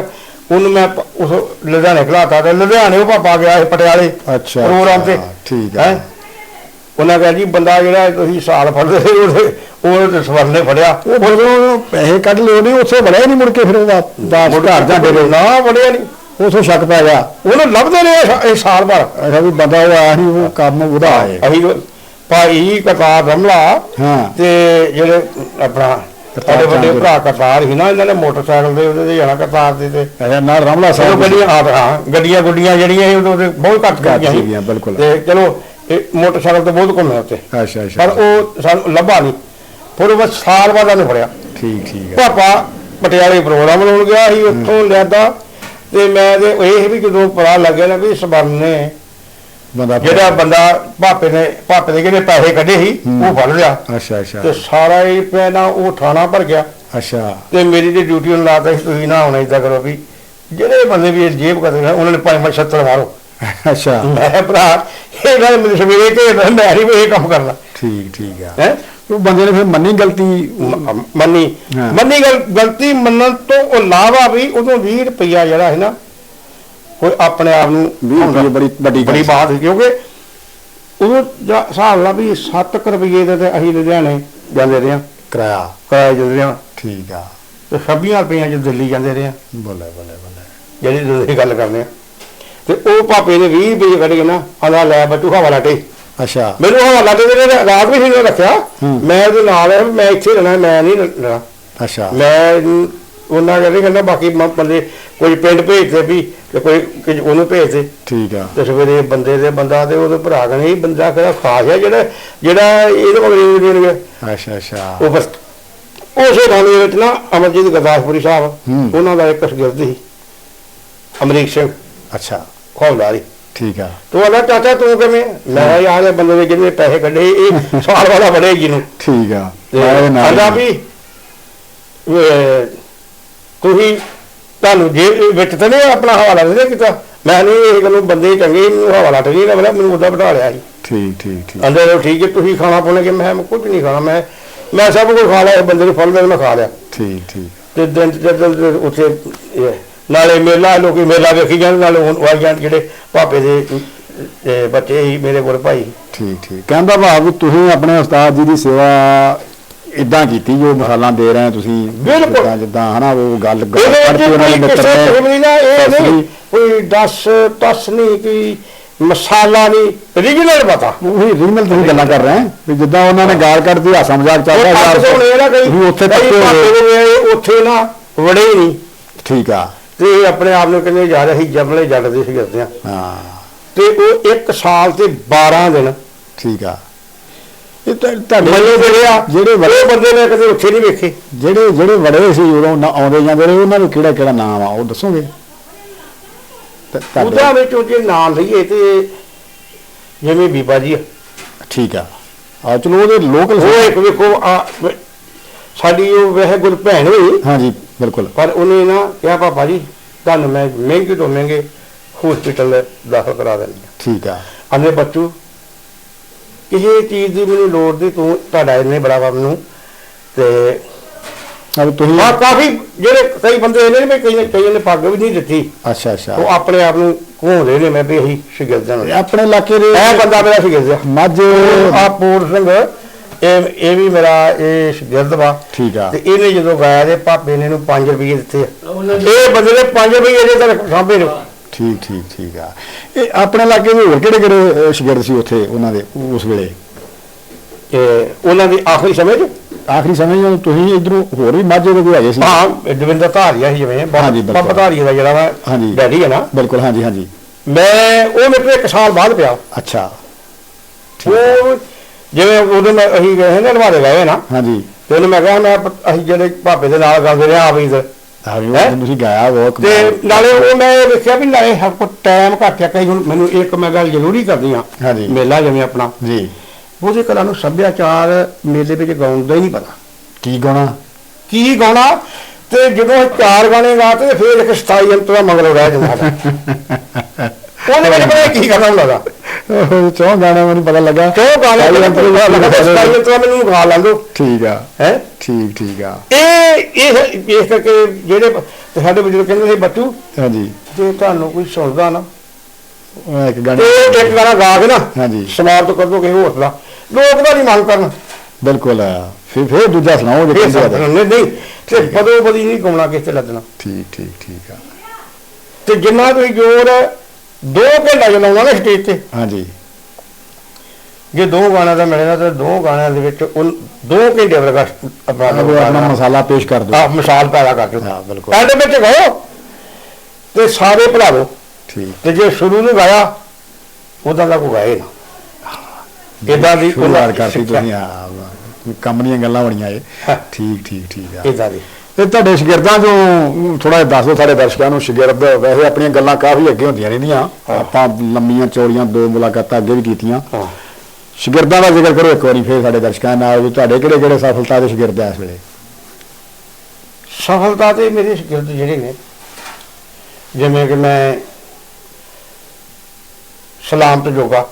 ਉਹਨੂੰ ਮੈਂ ਪ- ਉਸ ਲੁਧਿਆਣੇ ਖਲਾਤਾ ਤੇ ਲੁਧਿਆਣੇ ਉਹ ਪਾਪਾ ਗਿਆ ਸੀ ਪਟਿਆਲੇ ਅੱਛਾ। ਪ੍ਰੋਗਰਾਮ ਤੇ। ਠੀਕ ਹੈ ਹੈਂ? ਉਹਨਾਂ ਕਿਹਾ ਜੀ ਬੰਦਾ ਜਿਹੜਾ ਤੁਸੀਂ ਸਾਲ ਫੜਦੇ ਸੀ ਉਹਦੇ ਉਹ ਤੇ ਸਵਰਨੇ ਫੜਿਆ। ਉਹ ਫਿਰ ਉਹ ਪੈਸੇ ਕੱਢ ਲਿਓ ਨੇ ਉੱਥੇ ਵੜਿਆ ਨਹੀਂ ਮੁੜ ਕੇ ਫਿਰ ਉਹਦਾ। ਦਾਸ ਘਰ ਜਾਂ ਡੇਰੇ ਨਾ ਫੜਿਆ ਨਹੀਂ। ਉਥੋਂ ਸ਼ੱਕ ਪੈ ਗਿਆ। ਉਹਨੂੰ ਲੱਭਦੇ ਨੇ ਇਹ- ਇਹ ਸਾਲ ਭਰ। ਅੱਛਾ ਵੀ ਬੰਦਾ ਉਹ ਆਇਆ ਉਹ ਕੰਮ ਉਹਦਾ ਹੈ। ਅਸੀਂ ਭਾਈ ਕਰਤਾਰ ਰਮਲਾ ਹਾਂ। ਤੇ ਜਿਹੜੇ ਆਪਣਾ ਸਾਡੇ ਵੱਡੇ। ਭਰਾ ਕਰਤਾਰ ਸੀ ਨਾ ਇਹਨਾਂ ਨੇ ਮੋਟਰਸਾਈਕਲ ਦੇ ਉਹਦੇ ਤੇ ਜਾਣਾ ਕਰਤਾਰ ਦੇ ਤੇ। ਅੱਛਾ ਨਾਲ ਰਮਲਾ ਸਾਹਿਬ ਗੱਡੀਆਂ ਹਾਂ ਗੱਡੀਆਂ ਗੁੱਡੀਆਂ ਜਿਹੜੀਆਂ ਉਦੋਂ ਤੇ ਬਹੁਤ ਘੱਟ ਸੀਗੀਆਂ, ਬਿਲਕੁਲ। ਤੇ ਚਲੋ ਇਹ ਮੋਟਰਸਾਈਕਲ ਤੇ ਬਹੁਤ ਘੁੰਮੇ ਉੱਤੇ ਅੱਛਾ ਅੱਛਾ ਪਰ ਉਹ ਸਾਨੂੰ ਲੱਭਾ ਨਹੀਂ ਫਿਰ ਉਹ ਸਾਲ ਬਾਅਦ ਉਹਨੇ ਫੜਿਆ। ਠੀਕ ਠੀਕ ਹੈ। ਪਾਪਾ ਪਟਿਆਲੇ ਪ੍ਰੋਗਰਾਮ ਲਾਉਣ ਗਿਆ ਸੀ ਉੱਥੋਂ ਲਿਆਦਾ। ਤੇ ਮੈਂ ਤੇ ਇਹ ਵੀ ਜਦੋਂ ਪਤਾ ਲੱਗਿਆ ਨਾ ਵੀ ਸਬਰਨ ਨੇ ਬੰਦਾ ਜਿਹੜਾ ਬੰਦਾ ਪਾਪੇ ਨੇ ਪਾਪੇ ਦੇ ਜਿਹੜੇ ਪੈਸੇ ਕੱਢੇ ਸੀ ਉਹ ਫੜ ਲਿਆ। ਅੱਛਾ ਅੱਛਾ। ਤੇ ਸਾਰਾ ਹੀ ਪੈਣਾ ਉਹ ਥਾਣਾ ਭਰ ਗਿਆ। ਅੱਛਾ। ਤੇ ਮੇਰੀ ਤੇ ਡਿਊਟੀ ਉਹਨੂੰ ਲਾਤਾ ਸੀ ਤੁਸੀਂ ਨਾ ਹੁਣ ਏਦਾਂ ਕਰੋ ਵੀ ਜਿਹੜੇ ਬੰਦੇ ਵੀ ਜੇਬ ਕਰਦੇ ਨੇ ਉਹਨਾਂ ਨੇ ਪੰਜ ਪੰਜ 76 ਮਾਰੋ। ਅੱਛਾ। ਮੈਂ ਭਰਾ ਇਹ ਗੱਲ ਮੈਨੂੰ ਸਵੇਰੇ ਕਿ ਮੈਂ ਨਹੀਂ ਇਹ ਕੰਮ ਕਰਨਾ। ਠੀਕ ਠੀਕ ਆ। ਹੈ? ਉਹ ਬੰਦੇ ਨੇ ਫਿਰ ਮੰਨੀ ਗਲਤੀ? ਮੰਨੀ। ਮੰਨੀ ਗੱਲ ਗਲਤੀ ਮੰਨਣ ਤੋਂ ਇਲਾਵਾ ਵੀ ਉਦੋਂ 20 ਰੁਪਈਆ ਜਿਹੜਾ ਹੈ ਨਾ ਕੋਈ ਆਪਣੇ ਆਪ ਨੂੰ 20 ਰੁਪਏ ਬੜੀ ਵੱਡੀ ਬੜੀ। ਬਾਤ ਸੀ ਕਿਉਂਕਿ ਉਦੋਂ ਜਾਂ ਹਿਸਾਬ ਲਾ ਵੀ 7 ਰੁਪਏ ਦੇ ਤੇ ਅਸੀਂ ਲੁਧਿਆਣੇ ਜਾਂਦੇ ਰਹੇ ਹਾਂ। ਕਰਾਇਆ। ਕਿਰਾਏ ਜਾਂਦੇ ਰਹੇ ਹਾਂ। ਠੀਕ ਆ। ਤੇ 26 ਰੁਪਈਆਂ ਚ ਦਿੱਲੀ ਜਾਂਦੇ ਰਹੇ ਹਾਂ। ਬੱਲੇ ਬੱਲੇ ਬੱਲੇ। ਜਿਹੜੀ ਤੁਸੀਂ ਗੱਲ ਕਰਦੇ ਆ ਤੇ ਉਹ ਪਾਪੇ ਨੇ 20 ਰੁਪਏ ਕੱਢ ਕੇ ਨਾ ਆਂਦਾ ਲੈ ਬੱਟੂ ਹਵਾਲਾ ਟੇ ਅੱਛਾ। ਮੈਨੂੰ ਹਵਾਲਾ ਤੇ ਦੇ ਰਾਤ ਵੀ ਨਹੀਂ ਰੱਖਿਆ। ਹੂੰ। ਮੈਂ ਉਹਦੇ ਨਾਲ ਮੈਂ ਇੱਥੇ ਰਹਿਣਾ ਮੈਂ ਨਹੀਂ ਰਹਿਣਾ। ਅੱਛਾ। ਮੈਂ ਉਹਨਾਂ ਕਹਿੰਦੇ ਕਹਿੰਦਾ ਬਾਕੀ ਬੰਦੇ ਕੋਈ ਪਿੰਡ ਭੇਜਦੇ ਵੀ ਤੇ ਕੋਈ ਕਿ ਉਹਨੂੰ ਭੇਜਦੇ ਠੀਕ ਆ। ਤੇ ਸਵੇਰੇ ਬੰਦੇ ਦੇ ਬੰਦਾ ਤੇ ਉਹਦੇ ਭਰਾ ਕਹਿੰਦੇ ਇਹ ਬੰਦਾ ਕਿਹੜਾ ਖਾਸ ਹੈ ਜਿਹੜਾ ਜਿਹੜਾ ਇਹਦੇ ਮਗਰ ਦੇਣਗੇ ਅੱਛਾ ਅੱਛਾ। ਉਹ ਬਸ ਉਸੇ ਗੱਲ ਦੇ ਵਿੱਚ ਨਾ ਅਮਰਜੀਤ ਗਰਦਾਸਪੁਰੀ ਸਾਹਿਬ। ਉਹਨਾਂ ਦਾ ਇੱਕ ਸ਼ਗਿਰਦ ਸੀ। ਅਮਰੀਕ ਸਿੰਘ। ਅੱਛਾ। ਹੌਲਦਾਰੀ ਠੀਕ ਆ। ਤੂੰ ਆਦਾ ਚਾਚਾ ਤੂੰ ਕਿਵੇਂ? ਮੈਂ ਯਾਰ ਇਹ ਬੰਦੇ ਦੇ ਜਿਹਨੇ ਪੈਸੇ ਕੱਢੇ ਇਹ ਸਾਲ ਵਾਲਾ ਬੜੇ ਜਿਹਨੂੰ ਠੀਕ ਆ। ਆਂਦਾ ਵੀ ਤੁਸੀਂ ਤੁਹਾਨੂੰ ਜੇ ਵਿੱਚ ਤਾਂ ਨਹੀਂ ਆਪਣਾ ਹਵਾਲਾ ਦੇ ਕੀਤਾ। ਮੈਂ ਨਹੀਂ ਇਹ ਗੱਲੋਂ ਬੰਦੇ ਚੰਗੇ ਮੈਨੂੰ ਹਵਾਲਾ ਟਗੀ ਨਾ ਮੈਨੂੰ ਉਹਦਾ ਬਿਠਾ ਲਿਆ ਸੀ ਠੀਕ ਠੀਕ ਠੀਕ। ਅੰਦਰ ਉਹ ਠੀਕ ਹੈ ਤੁਸੀਂ ਖਾਣਾ ਪਾਉਣਾ ਕਿ ਮੈਂ ਕੁਝ ਨਹੀਂ ਖਾਣਾ ਮੈਂ ਮੈਂ ਸਭ ਕੁਝ ਖਾ ਲਿਆ ਬੰਦੇ ਨੂੰ ਫਲ ਮੈਂ ਖਾ ਲਿਆ। ਠੀਕ ਠੀਕ। ਤੇ ਦਿਨ ਜਦ ਉੱਥੇ ਇਹ, ਨਾਲੇ ਮੇਲਾ ਲੋਕੀ ਮੇਲਾ ਵੇਖੀ ਜਾਂਦੇ ਨਾਲੇ ਉਹ ਜਾਣ ਜਿਹੜੇ ਭਾਪੇ ਦੇ ਬੱਚੇ ਹੀ ਮੇਰੇ ਕੋਲ ਭਾਈ। ਠੀਕ ਠੀਕ। ਕਹਿੰਦਾ ਭਾਵ ਤੁਸੀਂ ਆਪਣੇ ਉਸਤਾਦ ਜੀ ਦੀ ਸੇਵਾ ਇਦਾਂ ਕੀਤੀ ਜੋ ਮਿਸਾਲਾਂ ਦੇ ਰਹੇ ਤੁਸੀਂ ਬਿਲਕੁਲ। ਜਿੱਦਾਂ- ਹਨਾ ਉਹ ਗੱਲ ਕਰਕੇ ਉਹਨਾਂ ਦੇ ਮਿੱਤਰ ਨੇ ਦੀ ਨਾ ਇਹ ਨਹੀਂ ਵੀ ਕੋਈ ਦਸ ਤਸ ਨਹੀਂ ਕੋਈ ਮਸਾਲਾ ਨਹੀਂ ਰੀਜਨਲ ਪਤਾ। ਉਹੀ ਰੀਮਲ ਤੁਸੀਂ ਗੱਲਾਂ ਕਰ ਰਹੇ ਹੋ। ਵੀ ਜਿੱਦਾਂ ਉਹਨਾਂ ਨੇ ਗਾਲ ਕੱਢਦੀ ਹਾਸਾ ਮਜ਼ਾਕ ਚੱਲਦਾ ਯਾਰ। ਤੁਸੀਂ ਉੱਥੇ ਤੱਕੇ ਦੇ ਉੱਥੇ ਨਾ ਵੜੇ ਨਹੀਂ। ਠੀਕ ਆ। ਤੇ ਆਪਣੇ ਆਪ ਨੂੰ ਕਹਿੰਦੇ ਜਾ ਰਹੇ ਸੀ ਜਮਲੇ ਜੱਟ ਦੇ ਸੀ ਕਰਦੇ ਆ ਹਾਂ। ਤੇ ਉਹ 1 ਸਾਲ ਤੇ 12 ਦਿਨ ਠੀਕ ਆ। ਇਹ ਤਾਂ ਤੁਹਾਡੇ ਮੈਨੂੰ ਮਿਲਿਆ ਜਿਹੜੇ ਉਹ ਬੰਦੇ ਨੇ ਕਦੇ ਉੱਥੇ ਨਹੀਂ ਵੇਖੇ। ਜਿਹੜੇ ਜਿਹੜੇ ਬੜੇ ਸੀ ਉਦੋਂ ਨਾ ਆਉਂਦੇ ਜਾਂਦੇ ਰਹੇ ਉਹਨਾਂ ਨੂੰ ਕਿਹੜਾ ਕਿਹੜਾ ਨਾਮ ਆ ਉਹ ਦੱਸੋਗੇ? ਉਹਦਾ ਵਿੱਚੋਂ ਜੇ ਨਾਂ ਲਈਏ ਤੇ ਜਿਵੇਂ ਬੀਬਾ ਜੀ ਠੀਕ ਆ। ਆ ਚਲੋ ਉਹਦੇ ਲੋਕਲ ਉਹ ਇੱਕ ਵੇਖੋ ਸਾਡੀ ਉਹ ਵੈਸੇ ਗੁਰ ਭੈਣ ਹੋਈ। ਹਾਂਜੀ ਬਿਲਕੁਲ। ਪਰ ਉਹਨੇ ਨਾ ਕਿਹਾ ਪਾਪਾ ਜੀ ਤੁਹਾਨੂੰ ਮੈਂ ਮਹਿੰਗੇ ਤੋਂ ਮਹਿੰਗੇ ਹਸਪੀਟਲ ਦਾਖਲ ਕਰਾ ਹਾਂ। ਠੀਕ ਆ। ਅੰਨੇ ਬੱਚੂ ਕਿਸੇ ਚੀਜ਼ ਦੀ ਮੈਨੂੰ ਲੋੜ ਦੀ ਤੂੰ ਤੁਹਾਡਾ ਇੰਨੇ ਬੜਾ ਵਾ ਮੈਨੂੰ ਤੇ ਅਬ ਤੁਸੀਂ ਆ ਕਾਫੀ ਜਿਹੜੇ ਕਈ ਬੰਦੇ ਇਹਨੇ ਨੇ ਵੀ ਕਈ ਕਈਆਂ ਨੇ ਪੱਗ ਵੀ ਨਹੀਂ ਦਿੱਤੀ। ਅੱਛਾ ਅੱਛਾ। ਉਹ ਆਪਣੇ ਆਪ ਨੂੰ ਘੋਂਦੇ ਨੇ ਮੈਂ ਵੀ ਇਹੀ ਸ਼ਗਿਰਦਾਂ ਨੂੰ ਇਹ ਆਪਣੇ ਇਲਾਕੇ ਦੇ ਇਹ ਬੰਦਾ ਮੇਰਾ ਸ਼ਗਿਰਦ ਆ। ਮੱਝ ਆ ਪੂਰ ਸਿੰਘ ਇਹ ਇਹ ਵੀ ਮੇਰਾ ਇਹ ਸ਼ਗਿਰਦ ਵਾ। ਠੀਕ ਆ। ਤੇ ਇਹਨੇ ਜਦੋਂ ਗਾਇਆ ਦੇ ਪਾਪੇ ਨੇ ਇਹਨੂੰ 5 ਰੁਪਏ ਦਿੱਤੇ। ਇਹ ਬੰਦੇ ਨੇ 5 ਰੁਪਏ ਇਹਦੇ ਤੱਕ ਸਾਂਭੇ ਨੇ। ਠੀਕ ਠੀਕ ਠੀਕ ਆ। ਇਹ ਆਪਣੇ ਇਲਾਕੇ ਦੇ ਹੋਰ ਕਿਹੜੇ ਕਿਹੜੇ ਸ਼ਗਿਰਦ ਸੀ ਉੱਥੇ ਉਹਨਾਂ ਦੇ ਉਸ ਵੇਲੇ? ਤੇ ਉਹਨਾਂ ਦੀ ਆਖਰੀ ਸਮੇਂ ਚ? ਆਖਰੀ ਸਮੇਂ ਜਦੋਂ ਤੁਸੀਂ ਇਧਰੋਂ ਹੋਰ ਵੀ ਮਾਝੇ ਦੇ ਕੋਈ ਹੈਗੇ ਸੀ? ਹਾਂ ਦਵਿੰਦਰ ਧਾਰੀਆ ਸੀ ਜਿਵੇਂ। ਬਾਬਾ ਧਾਰੀਆ ਦਾ ਜਿਹੜਾ ਵਾ ਹਾਂਜੀ। ਡੈਡੀ ਹੈ ਨਾ। ਬਿਲਕੁਲ ਹਾਂਜੀ ਹਾਂਜੀ। ਮੈਂ ਉਹ ਮੇਰੇ ਤੋਂ ਇੱਕ ਸਾਲ ਬਾਅਦ ਪਿਆ। ਅੱਛਾ। ਉਹ ਜਿਵੇਂ ਉਦੋਂ ਮੈਂ ਅਸੀਂ ਗਏ ਨਾ ਨਵਾਦੇ ਗਏ ਨਾ। ਹਾਂਜੀ। ਤੇ ਉਹਨੂੰ ਮੈਂ ਕਿਹਾ ਮੈਂ ਅਸੀਂ ਜਿਹੜੇ ਭਾਪੇ ਦੇ ਨਾਲ ਗਾਉਂਦੇ ਰਹੇ ਆ ਵੀ ਇੱਧਰ ਆ ਵੀ ਹੈਂ? ਉਹ ਤੁਸੀਂ ਗਾਇਆ ਉਹ ਤੇ ਨਾਲੇ ਉਹ ਮੈਂ ਇਹ ਵੇਖਿਆ ਵੀ ਨਾਲੇ ਹਰ ਕੋ ਟਾਈਮ ਘੱਟ ਆ ਕਈ ਹੁਣ ਮੈਨੂੰ ਇੱਕ ਮੈਂ ਗੱਲ ਜ਼ਰੂਰੀ ਕਰਦੀ ਆ ਹਾਂਜੀ। ਮੇਲਾ ਜਿਵੇਂ ਆਪਣਾ। ਜੀ। ਉਹਦੇ ਕਲਾ ਨੂੰ ਸੱਭਿਆਚਾਰ ਮੇਲੇ ਵਿੱਚ ਗਾਉਣ ਦਾ ਹੀ ਨਹੀਂ ਪਤਾ। ਕੀ ਗਾਉਣਾ? ਕੀ ਗਾਉਣਾ? ਤੇ ਜਦੋਂ ਚਾਰ ਗਾਣੇ ਗਾ ਤੇ ਫਿਰ ਇੱਕ 27 ਅੰਤ ਦਾ ਮਗਰੋਂ ਰਹਿ ਜਾਂਦਾ। ਉਹਦੇ ਵਿੱਚ ਪਤਾ ਕੀ ਕਰਨਾ ਹੁੰਦਾ ਦਾ ਉਹ ਚੌਂ ਗਾਣਾ ਮੈਨੂੰ ਪਤਾ ਲੱਗਾ। ਕਿਉਂ ਗਾਣੇ ਸਤਾਈ ਦਾ ਅੰਤ ਨੂੰ ਗਾ ਲੈਂਦਾ। 27 ਅੰਤ ਦਾ ਮੈਨੂੰ ਗਾ ਲੈਂਦੋ ਠੀਕ ਆ। ਹੈ? ਠੀਕ ਠੀਕ ਆ। ਇਹ ਇਹ ਇਸ ਕਰਕੇ ਜਿਹੜੇ ਤੇ ਸਾਡੇ ਬਜ਼ੁਰਗ ਕਹਿੰਦੇ ਸੀ ਬੱਚੂ ਹਾਂਜੀ। ਜੇ ਤੁਹਾਨੂੰ ਕੋਈ ਸੁਣਦਾ ਨਾ ਇੱਕ ਤੇ ਗਾਣਾ ਇੱਕ ਗਾਣਾ ਗਾ ਕੇ ਨਾ ਹਾਂਜੀ। ਸਮਾਪਤ ਕਰ ਦੋ ਕਿਸੇ ਹੋਰ ਦਾ। ਲੋਕ ਦਾ ਨਹੀਂ ਮੰਗ ਕਰਨ। ਬਿਲਕੁਲ ਫਿਰ ਫਿਰ ਦੂਜਾ ਸੁਣਾਓ ਜੇ ਤਾਂ। ਨਹੀਂ ਨਹੀਂ ਤੇ ਬਦੋ ਬਦੀ ਨਹੀਂ ਗਾਉਣਾ ਕਿਸੇ ਤੇ ਲੱਦਣਾ। ਠੀਕ ਠੀਕ ਠੀਕ ਆ। ਤੇ ਜਿੰਨਾ ਤੁਸੀਂ ਜੋਰ ਦੋ ਘੰਟਾ ਚਲਾਉਣਾ ਨਾ ਸਟੇਜ ਤੇ। ਹਾਂਜੀ। ਜੇ ਦੋ ਗਾਣਿਆਂ ਦਾ ਮਿਲੇਗਾ ਤਾਂ ਦੋ ਗਾਣਿਆਂ ਦੇ ਵਿੱਚ ਉਹ ਦੋ ਘੰਟੇ ਵਰਗਾ ਆਪਣਾ ਮਸਾਲਾ ਪੇਸ਼ ਕਰ ਦਿਓ। ਆਹ ਮਿਸਾਲ ਪੈਦਾ ਕਰ ਦਿਓ। ਹਾਂ ਬਿਲਕੁਲ। ਐਂਡ ਵਿੱਚ ਗਾਓ ਤੇ ਸਾਰੇ ਦਿਓ। ਠੀਕ। ਤੇ ਜੇ ਸ਼ੁਰੂ ਨੂੰ ਗਾਇਆ ਉਹਦਾ ਦਾ ਕੋ ਗਾਏ ਨਾ। ਇਦਾਂ ਦੀ ਸ਼ੁਰੂਆਤ ਕਰਤੀ ਤੁਸੀਂ ਆ ਕੰਮ ਦੀਆਂ ਗੱਲਾਂ ਇਹ। ਹਾਂ। ਠੀਕ ਠੀਕ ਠੀਕ ਆ। ਇਦਾਂ ਦੀ। ਤੇ ਤੁਹਾਡੇ ਸ਼ਾਗਿਰਦਾਂ ਚੋਂ ਥੋੜਾ ਜਿਹਾ ਦੱਸ ਦਿਓ ਸਾਡੇ ਦਰਸ਼ਕਾਂ ਨੂੰ ਸ਼ਾਗਿਰਦ ਵੈਸੇ ਆਪਣੀਆਂ ਗੱਲਾਂ ਕਾਫੀ ਅੱਗੇ ਹੁੰਦੀਆਂ ਰਹਿੰਦੀਆਂ। ਆਪਾਂ ਲੰਮੀਆਂ ਚੌੜੀਆਂ ਦੋ ਮੁਲਾਕਾਤਾਂ ਅੱਗੇ ਵੀ ਕੀਤੀਆਂ। ਸ਼ਾਗਿਰਦਾਂ ਦਾ ਜ਼ਿਕਰ ਕਰੋ ਇੱਕ ਵਾਰੀ ਫੇਰ ਸਾਡੇ ਦਰਸ਼ਕਾਂ ਨਾਲ ਵੀ ਤੁਹਾਡੇ ਕਿਹੜੇ ਕਿਹੜੇ ਸਫਲਤਾ ਦੇ ਸ਼ਾਗਿਰਦ ਆ ਇਸ ਵੇਲੇ? ਸਫਲਤਾ ਤੇ ਮੇਰੇ ਸ਼ਗਿਰਦ ਜਿਹੜੇ ਨੇ ਜਿਵੇਂ ਕਿ ਮੈਂ ਸਲਾਮਤ ਜੋਗਾ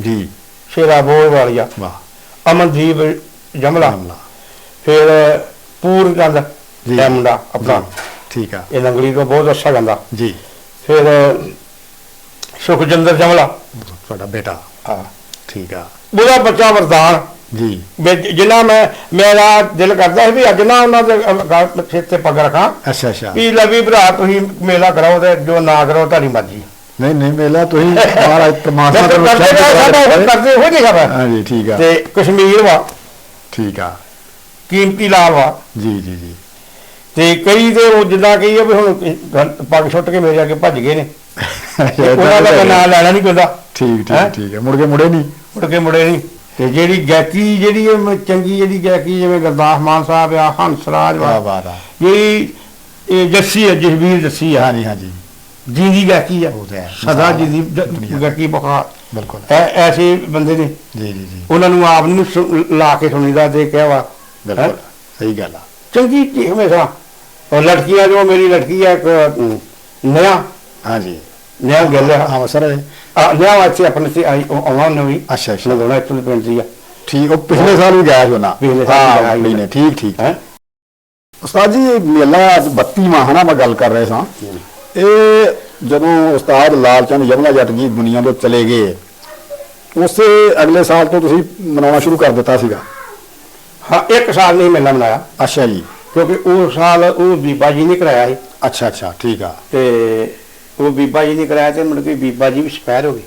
ਜੀ। ਸ਼ੇਰਾ ਬੋਲ ਵਾਲੀਆ ਵਾਹ। ਅਮਨਦੀਪ ਜਮਲਾ। ਫਿਰ ਪੂਰਨ ਚੰਦ ਜੀ। ਇਹ ਮੁੰਡਾ ਆਪਣਾ। ਜੀ, ਠੀਕ ਆ। ਇਹ ਲੰਗੜੀ ਤੋਂ ਬਹੁਤ ਅੱਛਾ ਗਾਉਂਦਾ ਜੀ। ਫਿਰ ਸੁਖਜਿੰਦਰ ਜਮਲਾ। ਤੁਹਾਡਾ ਬੇਟਾ। ਹਾਂ। ਠੀਕ ਆ। ਉਹਦਾ ਬੱਚਾ ਵਰਦਾਨ। ਜੀ। ਵੀ ਜਿੰਨਾ ਮੈਂ ਮੇਰਾ ਦਿਲ ਕਰਦਾ ਸੀ ਵੀ ਅੱਜ ਨਾ ਉਹਨਾਂ ਦੇ ਅਹ, ਗੱਲ ਸਿਰ ਤੇ ਪੱਗ ਰੱਖਾਂ। ਅੱਛਾ ਅੱਛਾ। ਵੀ ਲਵੀ ਭਰਾ ਤੁਸੀਂ ਮੇਲਾ ਕਰਾਓ ਤੇ ਜੋ ਨਾ ਕਰੋ ਤੁਹਾਡੀ ਮਰਜ਼ੀ। ਨਹੀਂ ਨਹੀਂ ਮੇਲਾ ਤੁਸੀਂ ਮਹਾਰਾਜ ਪਰਮਾਤਮਾ ਕਰਦੇ ਦਾ ਕਰਦੇ ਸਾਡਾ ਉਹ ਕਰਦੇ ਹੋ ਨਹੀਂ ਖਬਰ। ਹਾਂਜੀ ਠੀਕ ਆ। ਤੇ ਕਸ਼ਮੀਰ ਵਾ। ਠੀਕ ਆ। ਕੀਮਤੀ ਲਾਲ ਵਾ। ਜੀ ਜੀ ਜੀ। ਤੇ ਕਈ ਤੇ ਉਹ ਜਿੱਦਾਂ ਕਹੀ ਆ ਵੀ ਹੁਣ ਪੱਗ ਛੁੱਟ ਕੇ ਮੇਰੇ ਅੱਗੇ ਭੱਜ ਗਏ ਨੇ। ਤੇ ਉਹਨਾਂ ਦਾ ਤਾਂ ਨਾਂ ਲੈਣਾ ਨਹੀਂ ਪੈਂਦਾ ਠੀਕ? ਠੀਕ ਠੀਕ ਹੈ। ਮੁੜ ਕੇ ਮੁੜੇ ਨਹੀਂ। ਮੁੜ ਕੇ ਮੁੜੇ ਨਹੀਂ। ਤੇ ਜਿਹੜੀ ਗਾਇਕੀ ਜਿਹੜੀ ਚੰਗੀ ਜਿਹੜੀ ਗਾਇਕੀ ਜਿਵੇਂ ਗੁਰਦਾਸ ਮਾਨ ਸਾਹਿਬ ਆ ਹੰਸਰਾਜ ਵਾਹ ਵਾ। ਵਾਹ ਵਾਹ ਜਿਹੜੀ ਇਹ ਜੱਸੀ ਹੈ ਜਸਵੀਰ ਜੱਸੀ ਆ। ਹਾਂਜੀ ਹਾਂਜੀ। ਜਿੰਦੀ ਗਾਇਕੀ ਆ। ਤਾਂ। ਸਦਾ ਜਿੰਦੀ ਦੁਨੀਆ। ਗਾਇਕੀ ਬਖਾ ਬਿਲਕੁਲ। ਐ ਐਸੇ ਬੰਦੇ ਨੇ। ਜੀ ਜੀ ਜੀ। ਉਹਨਾਂ ਨੂੰ ਆਪ ਨੂੰ ਲਾ ਕੇ ਸੁਣੀਦਾ ਦੇ ਕਿਹਾ ਵਾ। ਬਿਲਕੁਲ? ਸਹੀ ਗੱਲ ਆ। ਚੰਗੀ ਹਮੇਸ਼ਾ। ਔਰ ਲੜਕੀਆਂ ਜੋ ਮੇਰੀ ਲੜਕੀ ਹੈ ਇੱਕ ਨਿਆ। ਹਾਂਜੀ। ਨਿਆ ਗੱਲ ਹੈ ਹਾਂ ਸਰ। ਆ ਨਿਆ ਇੱਥੇ ਆਪਣੇ ਤੇ ਆਈ ਉਹ ਆਉਣਾ ਨਵੀਂ ਅੱਛਾ ਅੱਛਾ। ਲਗਾਉਣਾ ਇੱਥੋਂ ਪਿੰਡ ਦੀ ਆ। ਠੀਕ ਉਹ ਪਿਛਲੇ ਸਾਲ ਵੀ ਗਿਆ ਸੀ ਉਹਨਾਂ। ਪਿਛਲੇ ਸਾਲ ਵੀ ਹਾਂ, ਗਿਆ ਸੀ। ਠੀਕ ਠੀਕ। ਹੈ? ਉਸਤਾਦ ਜੀ ਇਹ ਮੇਲਾ ਅੱਜ 32 ਮਾਹ ਨਾ ਮੈਂ ਗੱਲ ਕਰ ਰਹੇ ਸਾਂ। ਇਹ ਜਦੋਂ ਉਸਤਾਦ ਲਾਲਚੰਦ ਯਮਲਾ ਜੱਟ ਜੀ ਦੁਨੀਆ ਤੋਂ ਚਲੇ ਗਏ ਉਸੇ ਅਗਲੇ ਸਾਲ ਤੋਂ ਤੁਸੀਂ ਮਨਾਉਣਾ ਸ਼ੁਰੂ ਕਰ ਦਿੱਤਾ ਸੀਗਾ। ਹਾਂ ਇੱਕ ਸਾਲ ਨਹੀਂ ਮੇਲਾ ਮਨਾਇਆ। ਅੱਛਾ ਜੀ। ਕਿਉਂਕਿ ਉਹ ਸਾਲ ਉਹ ਬੀਬਾ ਜੀ ਨੇ ਕਰਾਇਆ ਸੀ। ਅੱਛਾ ਅੱਛਾ ਠੀਕ ਆ। ਤੇ ਉਹ ਬੀਬਾ ਜੀ ਨੇ ਕਰਾਇਆ ਤੇ ਮੁੜ ਕੇ ਬੀਬਾ ਜੀ ਵੀ ਸਪੈਰ ਹੋ ਗਈ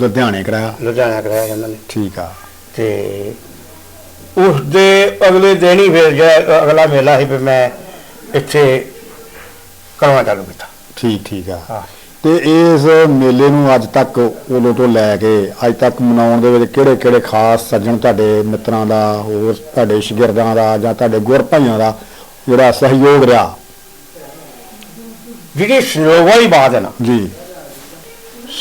ਲੁਧਿਆਣੇ ਕਰਾਇਆ। ਲੁਧਿਆਣਾ ਕਰਾਇਆ ਉਹਨਾਂ ਨੇ। ਠੀਕ ਆ। ਤੇ ਉਸ ਦੇ ਅਗਲੇ ਦਿਨ ਹੀ ਫਿਰ ਜਿਹੜਾ ਅਗਲਾ ਮੇਲਾ ਸੀ ਫਿਰ ਮੈਂ ਇੱਥੇ ਕਰਵਾ ਚਾਲੂ ਕੀਤਾ। ਠੀਕ ਠੀਕ ਆ। ਤੇ ਇਸ ਮੇਲੇ ਨੂੰ ਅੱਜ ਤੱਕ ਉਦੋਂ ਤੋਂ ਲੈ ਕੇ ਅੱਜ ਤੱਕ ਮਨਾਉਣ ਦੇ ਵਿੱਚ ਕਿਹੜੇ ਕਿਹੜੇ ਖਾਸ ਸੱਜਣ ਤੁਹਾਡੇ ਮਿੱਤਰਾਂ ਦਾ ਹੋਰ ਤੁਹਾਡੇ ਸ਼ਾਗਿਰਦਾਂ ਦਾ ਜਾਂ ਤੁਹਾਡੇ ਗੁਰ ਭਾਈਆਂ ਦਾ ਜਿਹੜਾ ਸਹਿਯੋਗ ਰਿਹਾ। ਜਿਹੜੀ ਸੰਯੋਗ ਵਾਲੀ ਬਾਤ ਹੈ ਨਾ ਜੀ।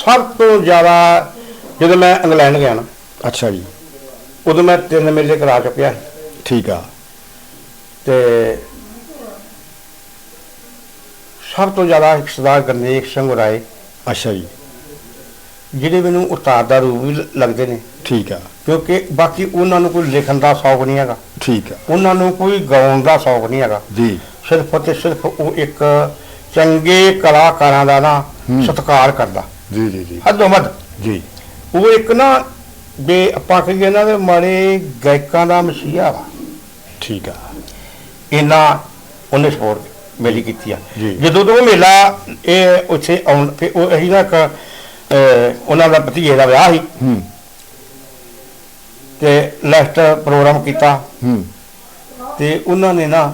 ਸਭ ਤੋਂ ਜ਼ਿਆਦਾ ਜਦੋਂ ਮੈਂ ਇੰਗਲੈਂਡ ਗਿਆ ਨਾ ਅੱਛਾ ਜੀ। ਉਦੋਂ ਮੈਂ ਤਿੰਨ ਮੇਲੇ ਕਰਾ ਚੁੱਕਿਆ। ਠੀਕ ਆ। ਤੇ ਸਭ ਤੋਂ ਜ਼ਿਆਦਾ ਸਰਦਾਰ ਗਰਨੇਕ ਸਿੰਘ ਰਾਏ ਅੱਛਾ ਜੀ। ਜਿਹੜੇ ਮੈਨੂੰ ਉਸਤਾਦ ਦਾ ਰੂਪ ਵੀ ਲੱਗਦੇ ਨੇ। ਠੀਕ ਆ। ਕਿਉਂਕਿ ਬਾਕੀ ਉਹਨਾਂ ਨੂੰ ਕੋਈ ਲਿਖਣ ਦਾ ਸ਼ੌਕ ਨਹੀਂ ਹੈਗਾ। ਠੀਕ ਆ। ਉਹਨਾਂ ਨੂੰ ਕੋਈ ਗਾਉਣ ਦਾ ਸ਼ੌਕ ਨਹੀਂ ਹੈਗਾ। ਜੀ। ਸਿਰਫ ਤੇ ਸਿਰਫ ਉਹ ਇੱਕ ਚੰਗੇ ਕਲਾਕਾਰਾਂ ਦਾ ਨਾ। ਸਤਿਕਾਰ ਕਰਦਾ। ਜੀ ਜੀ ਜੀ। ਹੱਦੋਂ ਵੱਧ। ਜੀ। ਉਹ ਇੱਕ ਨਾ ਬੇ ਆਪਾਂ ਕਹੀਏ ਇਹਨਾਂ ਦੇ ਮਾੜੇ ਗਾਇਕਾਂ ਦਾ ਮਸੀਹਾ ਵਾ। ਠੀਕ ਆ। ਇੰਨਾ ਉਹਨੇ ਸਪੋਰਟ ਮੇਰੀ ਕੀਤੀ ਆ। ਜਦੋਂ ਤੋਂ ਮੇਲਾ ਇਹ ਉੱਥੇ ਆਉਣ ਤੇ ਉਹ ਅਹ, ਉਹਨਾਂ ਦਾ ਭਤੀਜੇ ਦਾ ਵਿਆਹ ਸੀ। ਹੂੰ। ਤੇ ਲੈਸਟ ਪ੍ਰੋਗਰਾਮ ਕੀਤਾ। ਹੂੰ। ਤੇ ਉਹਨਾਂ ਨੇ ਨਾ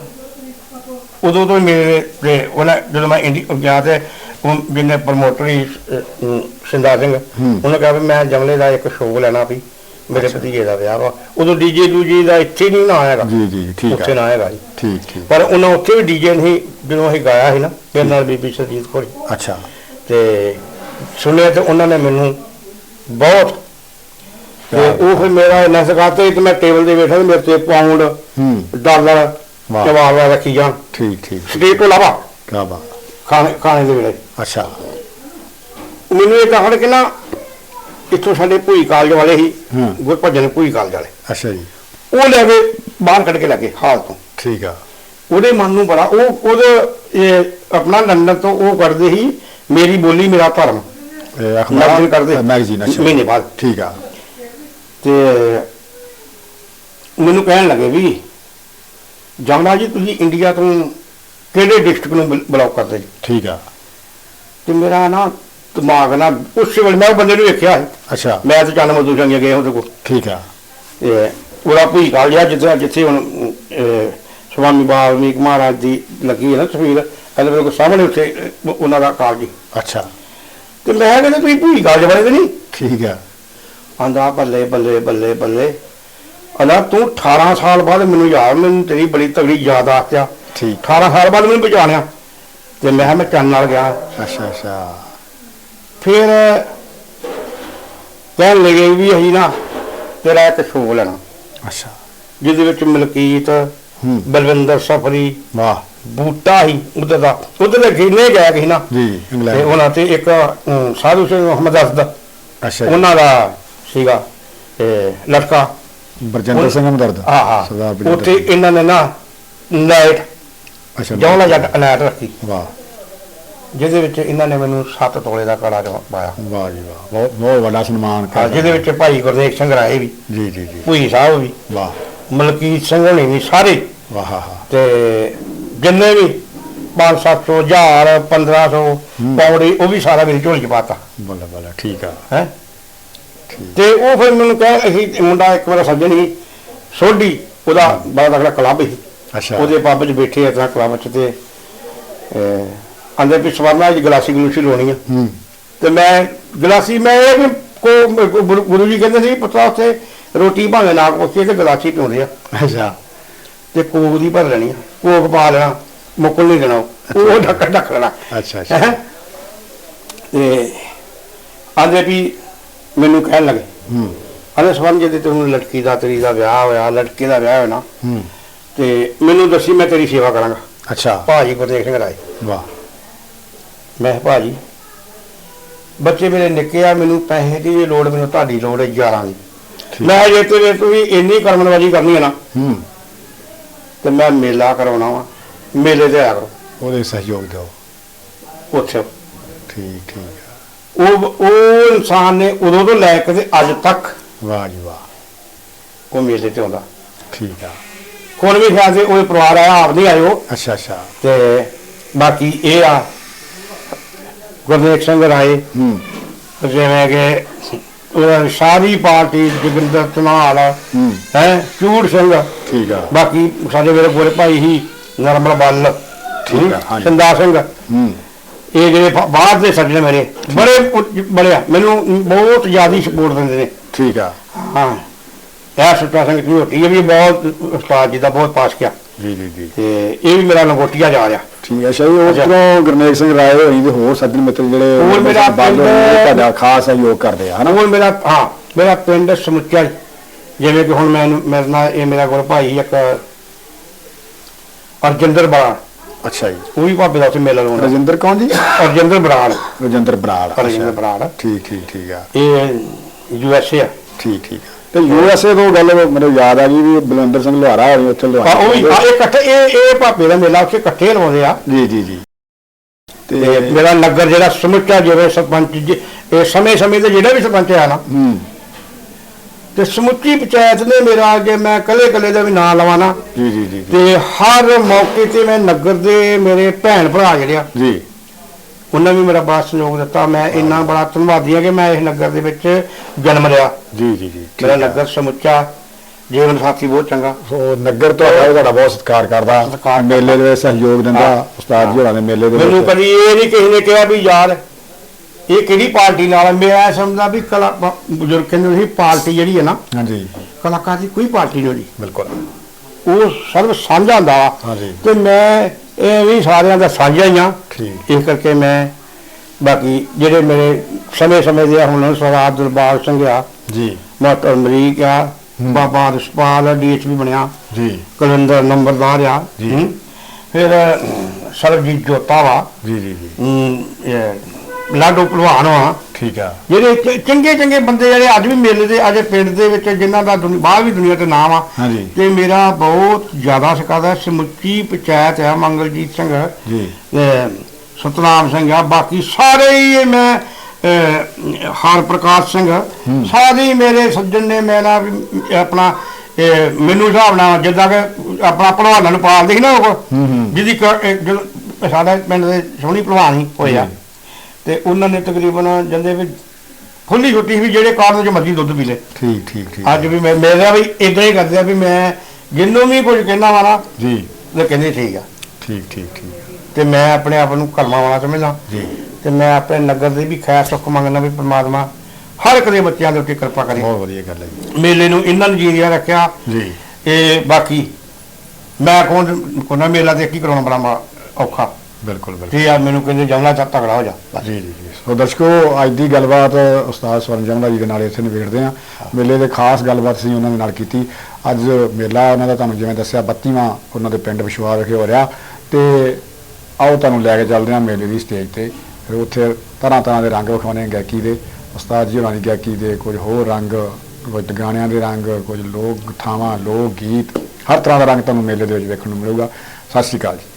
ਉਦੋਂ ਤੋਂ ਹੀ ਮੇਰੇ ਤੇ ਉਹਨਾਂ ਜਦੋਂ ਮੈਂ ਇੰਡੀ ਗਿਆ ਤੇ ਉਹ ਜਿਹਨੇ ਪ੍ਰਮੋਟਰ ਹੀ ਸਿੰਦਾ ਸਿੰਘ ਹੂੰ। ਉਹਨੇ ਕਿਹਾ ਵੀ ਮੈਂ ਜਮਲੇ ਦਾ ਇੱਕ ਸ਼ੋਅ ਲੈਣਾ ਵੀ ਮੇਰੇ ਭਤੀਜੇ ਦਾ ਵਿਆਹ ਵਾ। ਉਦੋਂ ਡੀਜੇ ਦੂਜੀ ਦਾ ਇੱਥੇ ਨਹੀਂ ਨਾ ਆਏਗਾ ਜੀ ਜੀ ਠੀਕ ਉੱਥੇ ਆ ਨਾ ਆਏਗਾ ਜੀ। ਠੀਕ ਠੀਕ। ਪਰ ਉਹਨਾਂ ਉੱਥੇ ਵੀ ਡੀਜੇ ਨਹੀਂ ਜਦੋਂ ਅਸੀਂ ਗਾਇਆ ਸੀ ਨਾ ਮੇਰੇ ਨਾਲ ਬੀਬੀ ਸਰਜੀਤ ਕੋਲ ਅੱਛਾ। ਤੇ ਸੁਣਿਆ ਤੇ ਉਹਨਾਂ ਨੇ ਮੈਨੂੰ ਬਹੁਤ ਤੇ ਉਹ ਫਿਰ ਮੇਰਾ ਇੰਨਾ ਸਿਖਾਤੇ ਕਿ ਮੈਂ ਟੇਬਲ ਤੇ ਬੈਠਾ ਤੇ ਮੇਰੇ ਤੇ ਪਾਉਂਡ ਡਾਲਰ। ਜਵਾਬ ਰੱਖੀ ਜਾਣ। ਠੀਕ ਠੀਕ। ਸਟੇਟ ਤੋਂ ਇਲਾਵਾ ਕਾ ਬਾ ਖਾਣੇ ਖਾਣੇ ਦੇ ਵੇਲੇ। ਅੱਛਾ। ਮੈਨੂੰ ਇਹ ਕਹਣ ਕਿ ਨਾ ਇੱਥੋਂ ਸਾਡੇ ਭੂਈ ਕਾਲਜ ਵਾਲੇ ਹੀ ਹਾਂ। ਗੁਰਭਜਨ ਭੂਈ ਕਾਲਜ ਵਾਲੇ। ਅੱਛਾ ਜੀ। ਉਹ ਲੈ ਕੇ ਬਾਹਰ ਕੱਢ ਕੇ ਲੱਗੇ ਹਾਲ ਤੋਂ। ਠੀਕ ਆ। ਉਹਦੇ ਮਨ ਨੂੰ ਬੜਾ ਉਹ ਉਹਦੇ ਇਹ ਆਪਣਾ ਲੰਡਨ ਤੋਂ ਉਹ ਕਰਦੇ ਸੀ ਮੇਰੀ ਬੋਲੀ ਮੇਰਾ ਧਰਮ। ਇਹ ਮੈਗਜ਼ੀਨ ਕਰਦੇ ਮੈਗਜ਼ੀਨ ਅੱਛਾ। ਮਹੀਨੇ ਬਾਅਦ। ਠੀਕ ਆ। ਤੇ ਮੈਨੂੰ ਕਹਿਣ ਲੱਗੇ ਵੀ ਜਮਨਾ ਜੀ ਤੁਸੀਂ ਇੰਡੀਆ ਤੋਂ ਕਿਹੜੇ ਡਿਸਟ੍ਰਿਕਟ ਨੂੰ ਬਲੌਕ ਕਰਦੇ? ਜੀ ਠੀਕ ਆ। ਤੇ ਮੇਰਾ ਨਾ ਦਿਮਾਗ ਨਾ ਉਸੇ ਵੇਲੇ ਮੈਂ ਉਹ ਬੰਦੇ ਨੂੰ ਵੇਖਿਆ। ਅੱਛਾ। ਮੈਂ ਤੇ ਚੰਨ ਮਜ਼ਦੂਰ ਗਏ ਉਹਦੇ ਕੋਲ। ਠੀਕ ਆ। ਤੇ ਉਹਦਾ ਭੂਈ ਕਾਲ ਜਿਹਾ ਜਿੱਥੇ ਜਿੱਥੇ ਹੁਣ ਸਵਾਮੀ ਬਾਲਮੀਕ ਮਹਾਰਾਜ ਦੀ ਲੱਗੀ ਹੈ ਨਾ ਤਸਵੀਰ ਇਹਦੇ ਮੇਰੇ ਕੋਲ ਸਾਹਮਣੇ ਉੱਥੇ ਉਹਨਾਂ ਦਾ ਕਾਲ ਜੀ ਅੱਛਾ। ਤੇ ਮੈਂ ਕਹਿੰਦਾ ਤੁਸੀਂ ਭੂਈ ਕਾਲ ਬਾਰੇ ਤੇ ਨਹੀਂ? ਠੀਕ ਆ। ਆਂਦਾ ਬੱਲੇ ਬੱਲੇ ਬੱਲੇ ਬੱਲੇ। ਅਲਾ ਤੂੰ 18 ਸਾਲ ਬਾਅਦ ਮੈਨੂੰ ਯਾਦ ਮੈਨੂੰ ਤੇਰੀ ਬੜੀ ਤਗੜੀ ਯਾਦ ਆ ਗਿਆ। ਠੀਕ। 18 ਸਾਲ ਬਾਅਦ ਮੈਨੂੰ ਪਛਾਣਿਆ। ਤੇ ਮੈਂ ਕਿਹਾ ਮੈਂ ਚੰਨ ਨਾਲ ਗਿਆ। ਅੱਛਾ ਅੱਛਾ। ਫਿਰ ਕਹਿਣ ਲੱਗੇ ਵੀ ਅਸੀਂ ਨਾ ਤੇਰਾ ਇੱਕ ਸ਼ੋਅ ਲੈਣਾ। ਅੱਛਾ। ਜਿਹਦੇ ਵਿੱਚ ਮਲਕੀਤ ਬਲਵਿੰਦਰ ਸਫਰੀ। ਵਾਹ। ਬੂਟਾ ਹੀ ਉਧਰ ਦਾ। ਉਧਰ ਦੇ ਗਿਣੇ ਗਿਆ ਕਿ ਨਾ ਜੀ ਤੇ ਇੰਗਲੈਂਡ ਉਹਨਾਂ ਤੇ ਇੱਕ ਸਾਧੂ ਸਿੰਘ ਮੁਹੰਮਦ ਅਸਦ ਅੱਛਾ ਉਹਨਾਂ ਦਾ ਸੀਗਾ ਇਹ ਲੜਕਾ। ਬਰਜਿੰਦਰ ਸਿੰਘ ਹਮਦਰਦ। ਹਾਂ ਹਾਂ। ਉੱਥੇ। ਇਹਨਾਂ ਨੇ ਨਾ ਨਾਈਟ ਅੱਛਾ ਜੌਲਾ ਜੱਟ ਅਨਾਇਤ ਰੱਖੀ। ਵਾਹ। ਜਿਹਦੇ ਵਿੱਚ ਇਹਨਾਂ ਨੇ ਮੈਨੂੰ 7 ਤੋਲੇ ਦਾ ਕੜਾ ਪਾਇਆ। ਵਾਹ ਜੀ ਵਾਹ। ਬਹੁਤ ਬਹੁਤ ਵੱਡਾ ਸਨਮਾਨ ਹਾਂ, ਜਿਹਦੇ ਵਿੱਚ ਭਾਈ ਗੁਰਦੇਵ ਸਿੰਘ ਰਾਏ ਵੀ ਜੀ ਜੀ ਜੀ। ਭੂਈ ਸਾਹਿਬ ਵੀ। ਵਾਹ। ਮਲਕੀਤ ਸਿੰਘ ਹੋਣੀ ਵੀ ਸਾਰੇ। ਵਾਹ ਹਾਂ ਹਾਂ ਤੇ ਜਿੰਨੇ ਵੀ 5-700 ਹਜ਼ਾਰ 1500 ਹੂੰ। ਪੌੜੀ ਉਹ ਵੀ ਸਾਰਾ ਮੇਰੀ ਝੋਲੀ ਚ ਪਾਤਾ ਬੱਲੇ ਬੱਲੇ ਠੀਕ ਆ। ਹੈ? ਤੇ ਉਹ ਫਿਰ ਮੈਨੂੰ ਕਹੇ ਅਸੀਂ ਮੁੰਡਾ ਇੱਕ ਵਾਰ ਸੱਜਣ ਸੀ ਸੋਢੀ ਉਹਦਾ ਬੜਾ ਤਕੜਾ ਕਲੱਬ ਸੀ ਅੱਛਾ। ਉਹਦੇ ਪੱਬ 'ਚ ਬੈਠੇ ਇਤਨਾ ਕਲੱਬ 'ਚ ਤੇ ਆਂਦੇ ਵੀ ਸਵਰਨਾ ਜੀ ਗਲਾਸੀ ਗਲੂਸੀ ਲਾਉਣੀ ਆ। ਹੂੰ। ਤੇ ਮੈਂ ਗਲਾਸੀ ਮੈਂ ਇਹ ਕੋ ਗੁਰੂ ਜੀ ਕਹਿੰਦੇ ਸੀ ਪੁੱਤਰਾ ਉੱਥੇ ਰੋਟੀ ਭਾਵੇਂ ਨਾ ਪੁੱਛੇ ਤੇ ਗਲਾਸੀ ਪਿਉਂਦੇ ਆ। ਅੱਛਾ। ਤੇ ਕੋਕ ਦੀ ਭਰ ਲੈਣੀ ਆ। ਕੋਕ ਪਾ ਲੈਣਾ ਮੁੱਕਲ ਨਹੀਂ ਦੇਣਾ। ਉਹ। ਉਹ ਢੱਕ ਢੱਕ ਲੈਣਾ। ਅੱਛਾ ਅੱਛਾ। ਤੇ ਆਂਦੇ ਵੀ ਮੈਨੂੰ ਕਹਿਣ ਲੱਗੇ ਹੂੰ। ਆਂਦੇ ਸਵਰਨ ਜੀ ਤੇ ਤੈਨੂੰ ਲੜਕੀ ਦਾ ਤੇਰੀ ਦਾ ਵਿਆਹ ਹੋਇਆ ਲੜਕੇ ਦਾ ਵਿਆਹ ਹੋਇਆ ਨਾ। ਹੂੰ। ਤੇ ਮੈਨੂੰ ਦੱਸੀ ਮੈਂ ਤੇਰੀ ਸੇਵਾ ਕਰਾਂਗਾ। ਅੱਛਾ। ਭਾਜੀ ਗੁਰਦੇਵ ਸਿੰਘ ਰਾਏ ਵਾਹ। ਮੈਂ ਭਾਜੀ ਬੱਚੇ ਮੇਰੇ ਨਿੱਕੇ ਆ ਮੈਨੂੰ ਪੈਸੇ ਦੀ ਲੋੜ ਮੈਨੂੰ ਤੁਹਾਡੀ ਲੋੜ ਹੈ ਯਾਰਾਂ ਦੀ। ਠੀਕ ਮੈਂ ਜੇ ਤੂੰ ਵੀ ਇੰਨੀ ਕਰਮਨਵਾਜੀ ਕਰਨੀ ਹੈ ਨਾ ਹੂੰ। ਤੇ ਮੈਂ ਮੇਲਾ ਕਰਾਉਣਾ ਵਾ। ਮੇਲੇ ਤੇ ਕਰੋ। ਉਹਦੇ ਸਹਿਯੋਗ ਦਿਓ। ਉੱਥੇ। ਠੀਕ ਠੀਕ ਆ। ਉਹ ਉਹ ਇਨਸਾਨ ਨੇ ਉਦੋਂ ਤੋਂ ਲੈ ਕੇ ਤੇ ਅੱਜ ਤੱਕ ਵਾਹ ਜੀ ਵਾਹ। ਉਹ ਮੇਲੇ ਤੇ ਆਉਂਦਾ। ਠੀਕ ਆ। ਹੁਣ ਵੀ ਖਿਆਲ ਦੇ ਉਹ ਪਰਿਵਾਰ ਆਇਆ ਆਪ ਨਹੀਂ ਆਇਓ। ਅੱਛਾ ਅੱਛਾ। ਤੇ ਬਾਕੀ ਇਹ ਆ ਗੁਰਦੇਵ ਸਿੰਘ ਰਾਏ ਹੂੰ। ਜਿਵੇਂ ਕਿ ਸਾਰੀ ਪਾਰਟੀ ਜਗਿੰਦਰ ਧਨਾਲ ਹੂੰ। ਚੂੜ ਸਿੰਘ। ਠੀਕ ਆ। ਬਾਕੀ ਸਾਡੇ ਮੇਰੇ ਗੋਰੇ ਭਾਈ ਹੀ ਨਰਮਲ ਬੱਲ। ਠੀਕ ਆ, ਹਾਂਜੀ। ਸਿੰਦਾ ਸਿੰਘ। ਹੂੰ। ਇਹ ਜਿਹੜੇ ਬਾ- ਬਾਹਰ ਦੇ ਸੱਜਣ ਮੇਰੇ ਬੜੇ ਪੁ- ਬੜੇ ਆ, ਮੈਨੂੰ ਬਹੁਤ ਜ਼ਿਆਦਾ ਸਪੋਰਟ ਦਿੰਦੇ ਨੇ। ਠੀਕ ਆ। ਹਾਂ। ਇਹ ਸੁੱਚਾ ਸਿੰਘ ਝੋਟੀ ਇਹ ਵੀ ਬਹੁਤ ਉਸਤਾਦ ਜੀ ਦਾ ਬਹੁਤ ਪਾਸ ਗਿਆ ਜੀ ਜੀ ਜੀ। ਤੇ ਇਹ ਵੀ ਮੇਰਾ ਲੰਗੋਟੀਆ ਜਾ ਰਿਹਾ। ਠੀਕ ਹੈ ਸ਼ਾਹੀ। ਤੋਂ ਗੁਰਨੇਕ ਸਿੰਘ ਰਾਏ ਹੋਈ ਦੇ ਹੋਰ ਸੱਜਣ ਮਿੱਤਰ ਜਿਹੜੇ ਹੋਰ ਮੇਰਾ ਪਿੰਡ- ਤੁਹਾਡਾ ਖਾਸ ਸਹਿਯੋਗ ਕਰਦੇ ਆ ਹਨਾ? ਹੁਣ ਮੇਰਾ ਹਾਂ ਮੇਰਾ ਪਿੰਡ ਸਮੁੱਚਾ ਜਿਵੇਂ ਕਿ ਹੁਣ ਮੈਂ ਮੇਰੇ ਨਾਲ ਇਹ ਮੇਰਾ ਕੋਲ ਭਾਈ ਇੱਕ ਅਰਜਿੰਦਰ ਬਰਾੜ। ਅੱਛਾ ਜੀ। ਉਹ ਵੀ ਭਾਪੇ ਦਾ ਉੱਥੇ ਮੇਲਾ ਲਾਉਂਦਾ। ਰਜਿੰਦਰ ਕੌਣ ਜੀ? ਅਰਜਿੰਦਰ ਬਰਾੜ। ਰਜਿੰਦਰ ਬਰਾੜ ਅਰਜਿੰਦਰ। ਬਰਾੜ। ਠੀਕ ਠੀਕ ਠੀਕ ਆ। ਇਹ ਯੂ ਐਸ ਏ ਆ। ਠੀਕ ਠੀਕ ਤੇ ਯੂਐਸਏ ਤੋਂ ਗੱਲ ਮੈਨੂੰ ਯਾਦ ਆ ਗਈ ਵੀ ਬਲਵੰਦਰ ਸਿੰਘ ਲੋਹਾਰਾ ਹੋਣੀ ਉੱਥੇ ਆ ਉਹ ਵੀ ਆ ਇਹ ਇਕੱਠੇ ਇਹ ਇਹ ਭਾਪੇ ਦਾ ਮੇਲਾ ਉੱਥੇ ਇਕੱਠੇ ਲਾਉਂਦੇ ਆ। ਜੀ ਜੀ ਜੀ। ਤੇ ਤੇ ਮੇਰਾ ਨਗਰ ਜਿਹੜਾ ਸਮੁੱਚਾ ਜਿਵੇਂ ਸਰਪੰਚ ਜੀ- ਇਹ ਸਮੇਂ ਸਮੇਂ ਤੇ ਜਿਹੜਾ ਵੀ ਸਰਪੰਚ ਆ ਨਾ। ਹੂੰ। ਤੇ ਸਮੁੱਚੀ ਪੰਚਾਇਤ ਨੇ ਮੇਰਾ ਅੱਗੇ ਮੈਂ ਕੱਲੇ ਕੱਲੇ ਦਾ ਵੀ ਨਾਂ ਲਵਾਂ ਨਾ ਜੀ ਜੀ ਜੀ ਜੀ। ਤੇ ਹਰ ਮੌਕੇ ਤੇ ਮੈਂ ਨਗਰ ਦੇ ਮੇਰੇ ਭੈਣ ਭਰਾ ਜਿਹੜੇ ਆ ਜੀ। ਉਹਨਾਂ ਵੀ ਮੇਰਾ ਬੜਾ ਸਹਿਯੋਗ ਦਿੱਤਾ। ਮੈਂ ਇੰਨਾ ਬੜਾ ਧੰਨਵਾਦੀ ਹਾਂ ਕਿ ਮੈਂ ਇਸ ਨਗਰ ਦੇ ਵਿੱਚ ਜਨਮ ਲਿਆ। ਜੀ ਜੀ ਜੀ। ਮੇਰਾ। ਨਗਰ ਸਮੁੱਚਾ ਜੀਵਨ ਸਾਥੀ ਬਹੁਤ ਚੰਗਾ। ਸੋ ਨਗਰ ਤੁਹਾਡਾ ਤੁਹਾਡਾ ਬਹੁਤ ਸਤਿਕਾਰ ਕਰਦਾ। ਮੇਲੇ ਦੇ ਵਿੱਚ ਸਹਿਯੋਗ ਦਿੰਦਾ। ਉਸਤਾਦ ਜੀ ਹੋਰਾਂ ਦੇ ਮੇਲੇ ਦੇ ਮੈਨੂੰ ਕਦੀ ਇਹ ਨਹੀਂ ਕਿਸੇ ਨੇ ਕਿਹਾ ਵੀ ਯਾਰ ਇਹ ਕਿਹੜੀ ਪਾਰਟੀ ਨਾਲ? ਮੈਂ ਸਮਝਦਾ ਵੀ ਕਲਾ ਬਜ਼ੁਰਗ ਕਹਿੰਦੇ ਸੀ ਪਾਰਟੀ ਜਿਹੜੀ ਹੈ ਨਾ ਹਾਂਜੀ। ਕਲਾਕਾਰ ਦੀ ਕੋਈ ਪਾਰਟੀ ਨਹੀਂ ਹੁੰਦੀ। ਬਿਲਕੁਲ। ਉਹ ਸਰਵ ਸਾਂਝਾ ਹੁੰਦਾ ਤੇ ਮੈਂ ਇਹ ਵੀ ਸਾਰਿਆਂ ਦਾ ਸਾਂਝਾ ਹੀ ਆ। ਠੀਕ। ਇਸ ਕਰਕੇ ਮੈਂ ਬਾਕੀ ਜਿਹੜੇ ਮੇਰੇ ਸਮੇਂ ਸਮੇਂ ਦੇ ਆ, ਹੁਣ ਸਰਦਾਰ ਦਰਬਾਰ ਸਿੰਘ ਆ ਜੀ। ਮਾਸਟਰ ਅਮਰੀਕ ਆ ਬਾਬਾ ਰਸਪਾਲ ਡੀਐਚਪੀ ਬਣਿਆ। ਜੀ। ਕਲੰਦਰ ਨੰਬਰਦਾਰ ਆ। ਜੀ। ਹੂੰ। ਫਿਰ ਅਮ, ਸਰਬਜੀਤ ਜੋਤਾ ਵਾ। ਜੀ ਜੀ ਜੀ। ਹੂੰ, ਇਹ ਲਾਡੋ ਭਲਵਾਨ ਵਾ ਠੀਕ ਆ। ਜਿਹੜੇ ਚੰਗੇ ਚੰਗੇ ਬੰਦੇ ਜਿਹੜੇ ਅੱਜ ਵੀ ਮੇਲੇ ਦੇ ਅਜੇ ਪਿੰਡ ਦੇ ਵਿੱਚ ਜਿਨ੍ਹਾਂ ਦਾ ਬਾਹਰ ਵੀ ਦੁਨੀਆ ਤੇ ਨਾਮ ਆ। ਤੇ ਮੇਰਾ ਬਹੁਤ ਜ਼ਿਆਦਾ ਸਕਾਦਾ ਸਮੁੱਚੀ ਪੰਚਾਇਤ ਆ ਮੰਗਲਜੀਤ ਸਿੰਘ। ਜੀ। ਸਤਨਾਮ ਸਿੰਘ ਆ। ਬਾਕੀ ਸਾਰੇ ਹੀ ਮੈਂ ਹਰ ਪ੍ਰਕਾਸ਼ ਸਿੰਘ। ਸਾਰੇ ਮੇਰੇ ਸੱਜਣ ਨੇ ਮੇਰਾ ਵੀ ਆਪਣਾ ਮੈਨੂੰ ਹਿਸਾਬ ਨਾਲ ਜਿੱਦਾਂ ਕਿ ਆਪਣਾ ਭਲਵਾਨਾਂ ਨੂੰ ਪਾਲਦੇ ਸੀ ਨਾ ਉਹ। ਜਿਹਦੀ ਸਾਡਾ ਪਿੰਡ ਦੇ ਸੋਹਣੀ ਭਲਵਾਨ ਹੀ ਹੋਇਆ। ਤੇ ਉਹਨਾਂ ਨੇ ਤਕਰੀਬਨ ਜਾਂਦੇ ਵੀ ਖੁੱਲੀ ਛੁੱਟੀ ਵੀ ਜਿਹੜੇ ਕਾਰਨ ਚ ਮਰਜ਼ੀ ਦੁੱਧ ਪੀ ਲੈ। ਠੀਕ ਠੀਕ ਠੀਕ। ਅੱਜ ਵੀ ਮੈਂ ਮੇਰਾ ਵੀ ਇਦਾਂ ਹੀ ਕਰਦੇ ਆ ਵੀ ਮੈਂ ਜਿੰਨੂੰ ਵੀ ਕੁਝ ਕਹਿਣਾ ਵਾਲਾ ਜੀ। ਤੇ ਕਹਿੰਦੇ ਠੀਕ ਆ। ਠੀਕ ਠੀਕ ਠੀਕ। ਤੇ ਮੈਂ ਆਪਣੇ ਆਪ ਨੂੰ ਕਰਮਾ ਵਾਲਾ ਸਮਝਦਾ। ਜੀ। ਤੇ ਮੈਂ ਆਪਣੇ ਨਗਰ ਦੀ ਵੀ ਖੈਰ ਸੁੱਖ ਮੰਗਣਾ ਵੀ ਪ੍ਰਮਾਤਮਾ ਹਰ ਇੱਕ ਦੇ ਬੱਚਿਆਂ ਦੇ ਉੱਤੇ ਕਿਰਪਾ ਕਰੇ। ਬਹੁਤ ਵਧੀਆ ਗੱਲ ਹੈ ਜੀ। ਮੇਲੇ ਨੂੰ ਇਹਨਾਂ ਨੂੰ ਜੀਰਿਆ ਰੱਖਿਆ। ਜੀ। ਇਹ ਬਾਕੀ ਮੈਂ ਕੌਣ ਕੋਨਾ ਮੇਲਾ ਤੇ ਕੀ ਕਰਾਉਣਾ ਬੜਾ ਔਖਾ। ਬਿਲਕੁਲ ਬਿਲਕੁਲ। ਤੇ ਯਾਰ ਮੈਨੂੰ ਕਹਿੰਦੇ ਜਮਲਾ ਚਾ ਤਗੜਾ ਹੋ ਜਾ। ਬਸ। ਜੀ ਜੀ ਜੀ। ਸੋ ਦਰਸ਼ਕੋ ਅੱਜ ਦੀ ਗੱਲਬਾਤ ਉਸਤਾਦ ਸਵਰਨ ਜੰਗਲਾ ਜੀ ਦੇ ਨਾਲ ਇੱਥੇ ਨਿਬੇੜਦੇ ਹਾਂ। ਮੇਲੇ ਦੇ ਖਾਸ ਗੱਲਬਾਤ ਸੀ ਉਹਨਾਂ ਦੇ ਨਾਲ ਕੀਤੀ। ਅੱਜ ਮੇਲਾ ਉਹਨਾਂ ਦਾ ਤੁਹਾਨੂੰ ਜਿਵੇਂ ਦੱਸਿਆ 32ਵਾਂ ਉਹਨਾਂ ਦੇ ਪਿੰਡ ਵਿਸ਼ਵਾਸ ਵਿਖੇ ਹੋ ਰਿਹਾ। ਤੇ ਆਓ ਤੁਹਾਨੂੰ ਲੈ ਕੇ ਚੱਲਦੇ ਹਾਂ ਮੇਲੇ ਦੀ ਸਟੇਜ ਤੇ। ਫਿਰ ਉੱਥੇ ਤਰ੍ਹਾਂ ਤਰ੍ਹਾਂ ਦੇ ਰੰਗ ਵਿਖਾਉਣੇ ਆ ਗਾਇਕੀ ਦੇ। ਉਸਤਾਦ ਜੀ ਹੋਰਾਂ ਦੀ ਗਾਇਕੀ ਦੇ ਕੁਝ ਹੋਰ ਰੰਗ ਕੁਝ ਗਾਣਿਆਂ ਦੇ ਰੰਗ ਕੁਝ ਲੋਕ ਥਾਵਾਂ ਲੋਕ ਗੀਤ। ਹਰ ਤਰ੍ਹਾਂ ਦਾ ਰੰਗ ਤੁਹਾਨੂੰ ਮੇਲੇ ਦੇ ਵਿੱਚ ਵੇਖਣ ਨੂੰ ਮਿਲੂਗਾ। ਸਤਿ ਸ਼੍ਰੀ ਅਕਾਲ ਜੀ।